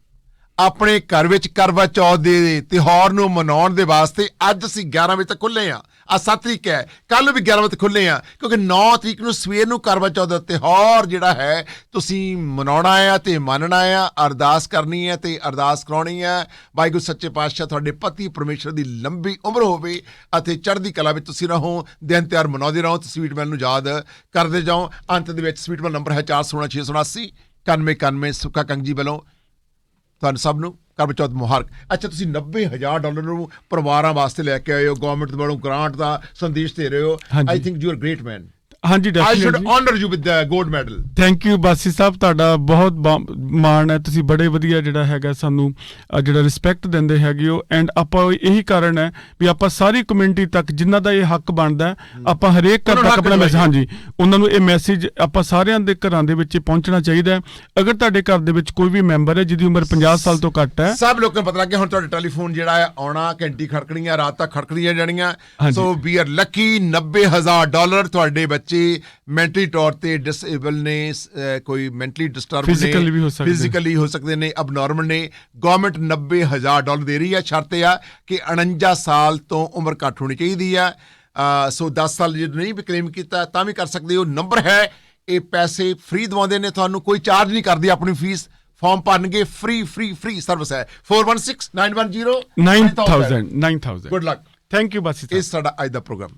ਆਪਣੇ ਘਰ ਵਿੱਚ ਕਰਵਾ ਚੌਥ ਦੇ ਤਿਉਹਾਰ ਨੂੰ ਮਨਾਉਣ ਦੇ ਵਾਸਤੇ ਅੱਜ ਅਸੀਂ 11 ਵਜੇ ਤੱਕ ਖੁੱਲੇ ਆ ਆ 7 ਤਰੀਕ ਹੈ। ਕੱਲ ਵੀ 11 ਵਜੇ ਖੁੱਲੇ ਆ, ਕਿਉਂਕਿ 9 ਤਰੀਕ ਨੂੰ ਸਵੇਰ ਨੂੰ ਕਰਵਾ ਚੌਥ ਦਾ ਤਿਉਹਾਰ ਜਿਹੜਾ ਹੈ, ਤੁਸੀਂ ਮਨਾਉਣਾ ਆ ਤੇ ਮੰਨਣਾ ਆ ਅਰਦਾਸ ਕਰਨੀ ਹੈ ਤੇ ਅਰਦਾਸ ਕਰਾਉਣੀ ਹੈ। ਵਾਹਿਗੁਰੂ ਸੱਚੇ ਪਾਤਸ਼ਾਹ ਤੁਹਾਡੇ ਪਤੀ ਪਰਮੇਸ਼ਰ ਦੀ ਲੰਬੀ ਉਮਰ ਹੋਵੇ ਅਤੇ ਚੜ੍ਹਦੀ ਕਲਾ ਵਿੱਚ ਤੁਸੀਂ ਰਹੋ, ਦਿਨ ਤਿਉਹਾਰ ਮਨਾਉਂਦੇ ਰਹੋ ਤੇ ਸਵੀਟਮੈਨ ਨੂੰ ਯਾਦ ਕਰਦੇ ਜਾਓ। ਅੰਤ ਦੇ ਵਿੱਚ ਸਵੀਟਮੈਨ ਨੰਬਰ ਹੈ 416679 9191 ਸੁੱਖਾ ਕੰਗ ਜੀ ਵੱਲੋਂ। ਤੁਹਾਨੂੰ ਸਭ ਨੂੰ ਕਰਮ ਚੌਥ ਮੁਬਾਰਕ ਅੱਛਾ ਤੁਸੀਂ 90000 ਡਾਲਰ ਨੂੰ ਪਰਿਵਾਰਾਂ ਵਾਸਤੇ ਲੈ ਕੇ ਆਏ ਹੋ ਗਵਰਨਮੈਂਟ ਦੇ ਵੱਲੋਂ ਗ੍ਰਾਂਟ ਦਾ ਸੰਦੇਸ਼ ਦੇ ਰਹੇ ਹੋ। I think you are great man ਹਾਂਜੀ I should definitely honour you with the 골ਡ medal thank you Bassi Sahib ਤੁਹਾਡਾ ਬਹੁਤ ਬਾ- ਮਾਣ ਹੈ। ਤੁਸੀਂ ਬੜੇ ਵਧੀਆ ਜਿਹੜਾ ਹੈਗਾ ਸਾਨੂੰ ਅ, ਜਿਹੜਾ ਰਿਸਪੈਕਟ ਦਿੰਦੇ ਹੈਗੇ ਹੋ। ਐਂਡ ਆਪਾਂ ਇਹੀ ਕਾਰਨ ਹੈ ਵੀ ਆਪਾਂ ਸਾਰੀ ਕਮਿਊਨਿਟੀ ਤੱਕ ਜਿਨ੍ਹਾਂ ਦਾ ਇਹ ਹੱਕ ਬਣਦਾ ਹੈ, ਆਪਾਂ ਹਰੇਕ ਘਰ ਉਹਨਾਂ ਨੂੰ ਤੱਕ ਹੱਕ ਆਪਣਾ ਮੈਸੇਜ ਦਿਵਾਈਏ। ਹਾਂਜੀ। ਉਹਨਾਂ ਨੂੰ ਇਹ ਮੈਸੇਜ ਆਪਾਂ ਸਾਰਿਆਂ ਦੇ ਘਰਾਂ ਦੇ ਵਿੱਚ ਇਹ ਪਹੁੰਚਣਾ ਚਾਹੀਦਾ ਹੈ। ਅਗਰ ਤੁਹਾਡੇ ਘਰ ਦੇ ਵਿੱਚ ਕੋਈ ਵੀ ਮੈਂਬਰ ਹੈ ਜਿਹਦੀ ਉਮਰ 50 ਸਾਲ ਤੋਂ ਘੱਟ ਹੈ। ਸਭ ਲੋਕਾਂ ਨੂੰ ਪਤਾ ਲੱਗ ਗਿਆ ਹੁਣ ਤੁਹਾਡੇ ਟੈਲੀਫੋਨ ਜਿਹੜਾ ਹੈ ਆਉਣਾ ਘੰਟੀ ਖੜਕਣੀਆਂ ਰਾਤ ਤੱਕ ਖੜਕਣੀਆਂ ਜਾਣੀਆਂ। ਹਾਂਜੀ। So we are lucky 90000 dollar ਤੁਹਾਡੇ ਬੱਚੇ ਮੈਂਟਲੀ ਤੌਰ ਤੇ ਡਿਸੇਬਲ ਨੇ ਕੋਈ ਮੈਂਟਲੀ ਡਿਸਟਰਬ ਨੇ ਵੀ ਹੋ ਸਕਦੇ। ਫਿਜ਼ੀਕਲੀ ਹੋ ਸਕਦੇ ਨੇ ਅਬਨੋਰਮਲ ਨੇ ਗਵਰਨਮੈਂਟ 90000 ਡਾਲਰ ਦੇ ਰਹੀ ਹੈ ਸ਼ਰਤ ਇਹ ਆ ਕਿ 49 ਸਾਲ ਤੋਂ ਉਮਰ ਘੱਟ ਹੋਣੀ ਚਾਹੀਦੀ ਆ। ਸੋ 10 ਸਾਲ ਜੇ ਨਹੀਂ ਵੀ ਕਲੇਮ ਕੀਤਾ ਤਾਂ ਵੀ ਕਰ ਸਕਦੇ ਹੋ। ਨੰਬਰ ਹੈ ਇਹ ਪੈਸੇ ਫ੍ਰੀ ਦਵਾਉਂਦੇ ਨੇ ਤੁਹਾਨੂੰ ਕੋਈ ਚਾਰਜ ਨਹੀਂ ਕਰਦੀ ਆਪਣੀ ਫੀਸ ਫਾਰਮ ਭਰਨਗੇ ਫ੍ਰੀ ਫ੍ਰੀ ਫ੍ਰੀ ਸਰਵਿਸ ਹੈ। 416910 9000 9000 ਗੁੱਡ ਲੱਕ ਥੈਂਕ ਯੂ ਬਾਸੀ ਇਹ ਸਾਡਾ ਅੱਜ ਦਾ ਪ੍ਰੋਗਰਾਮ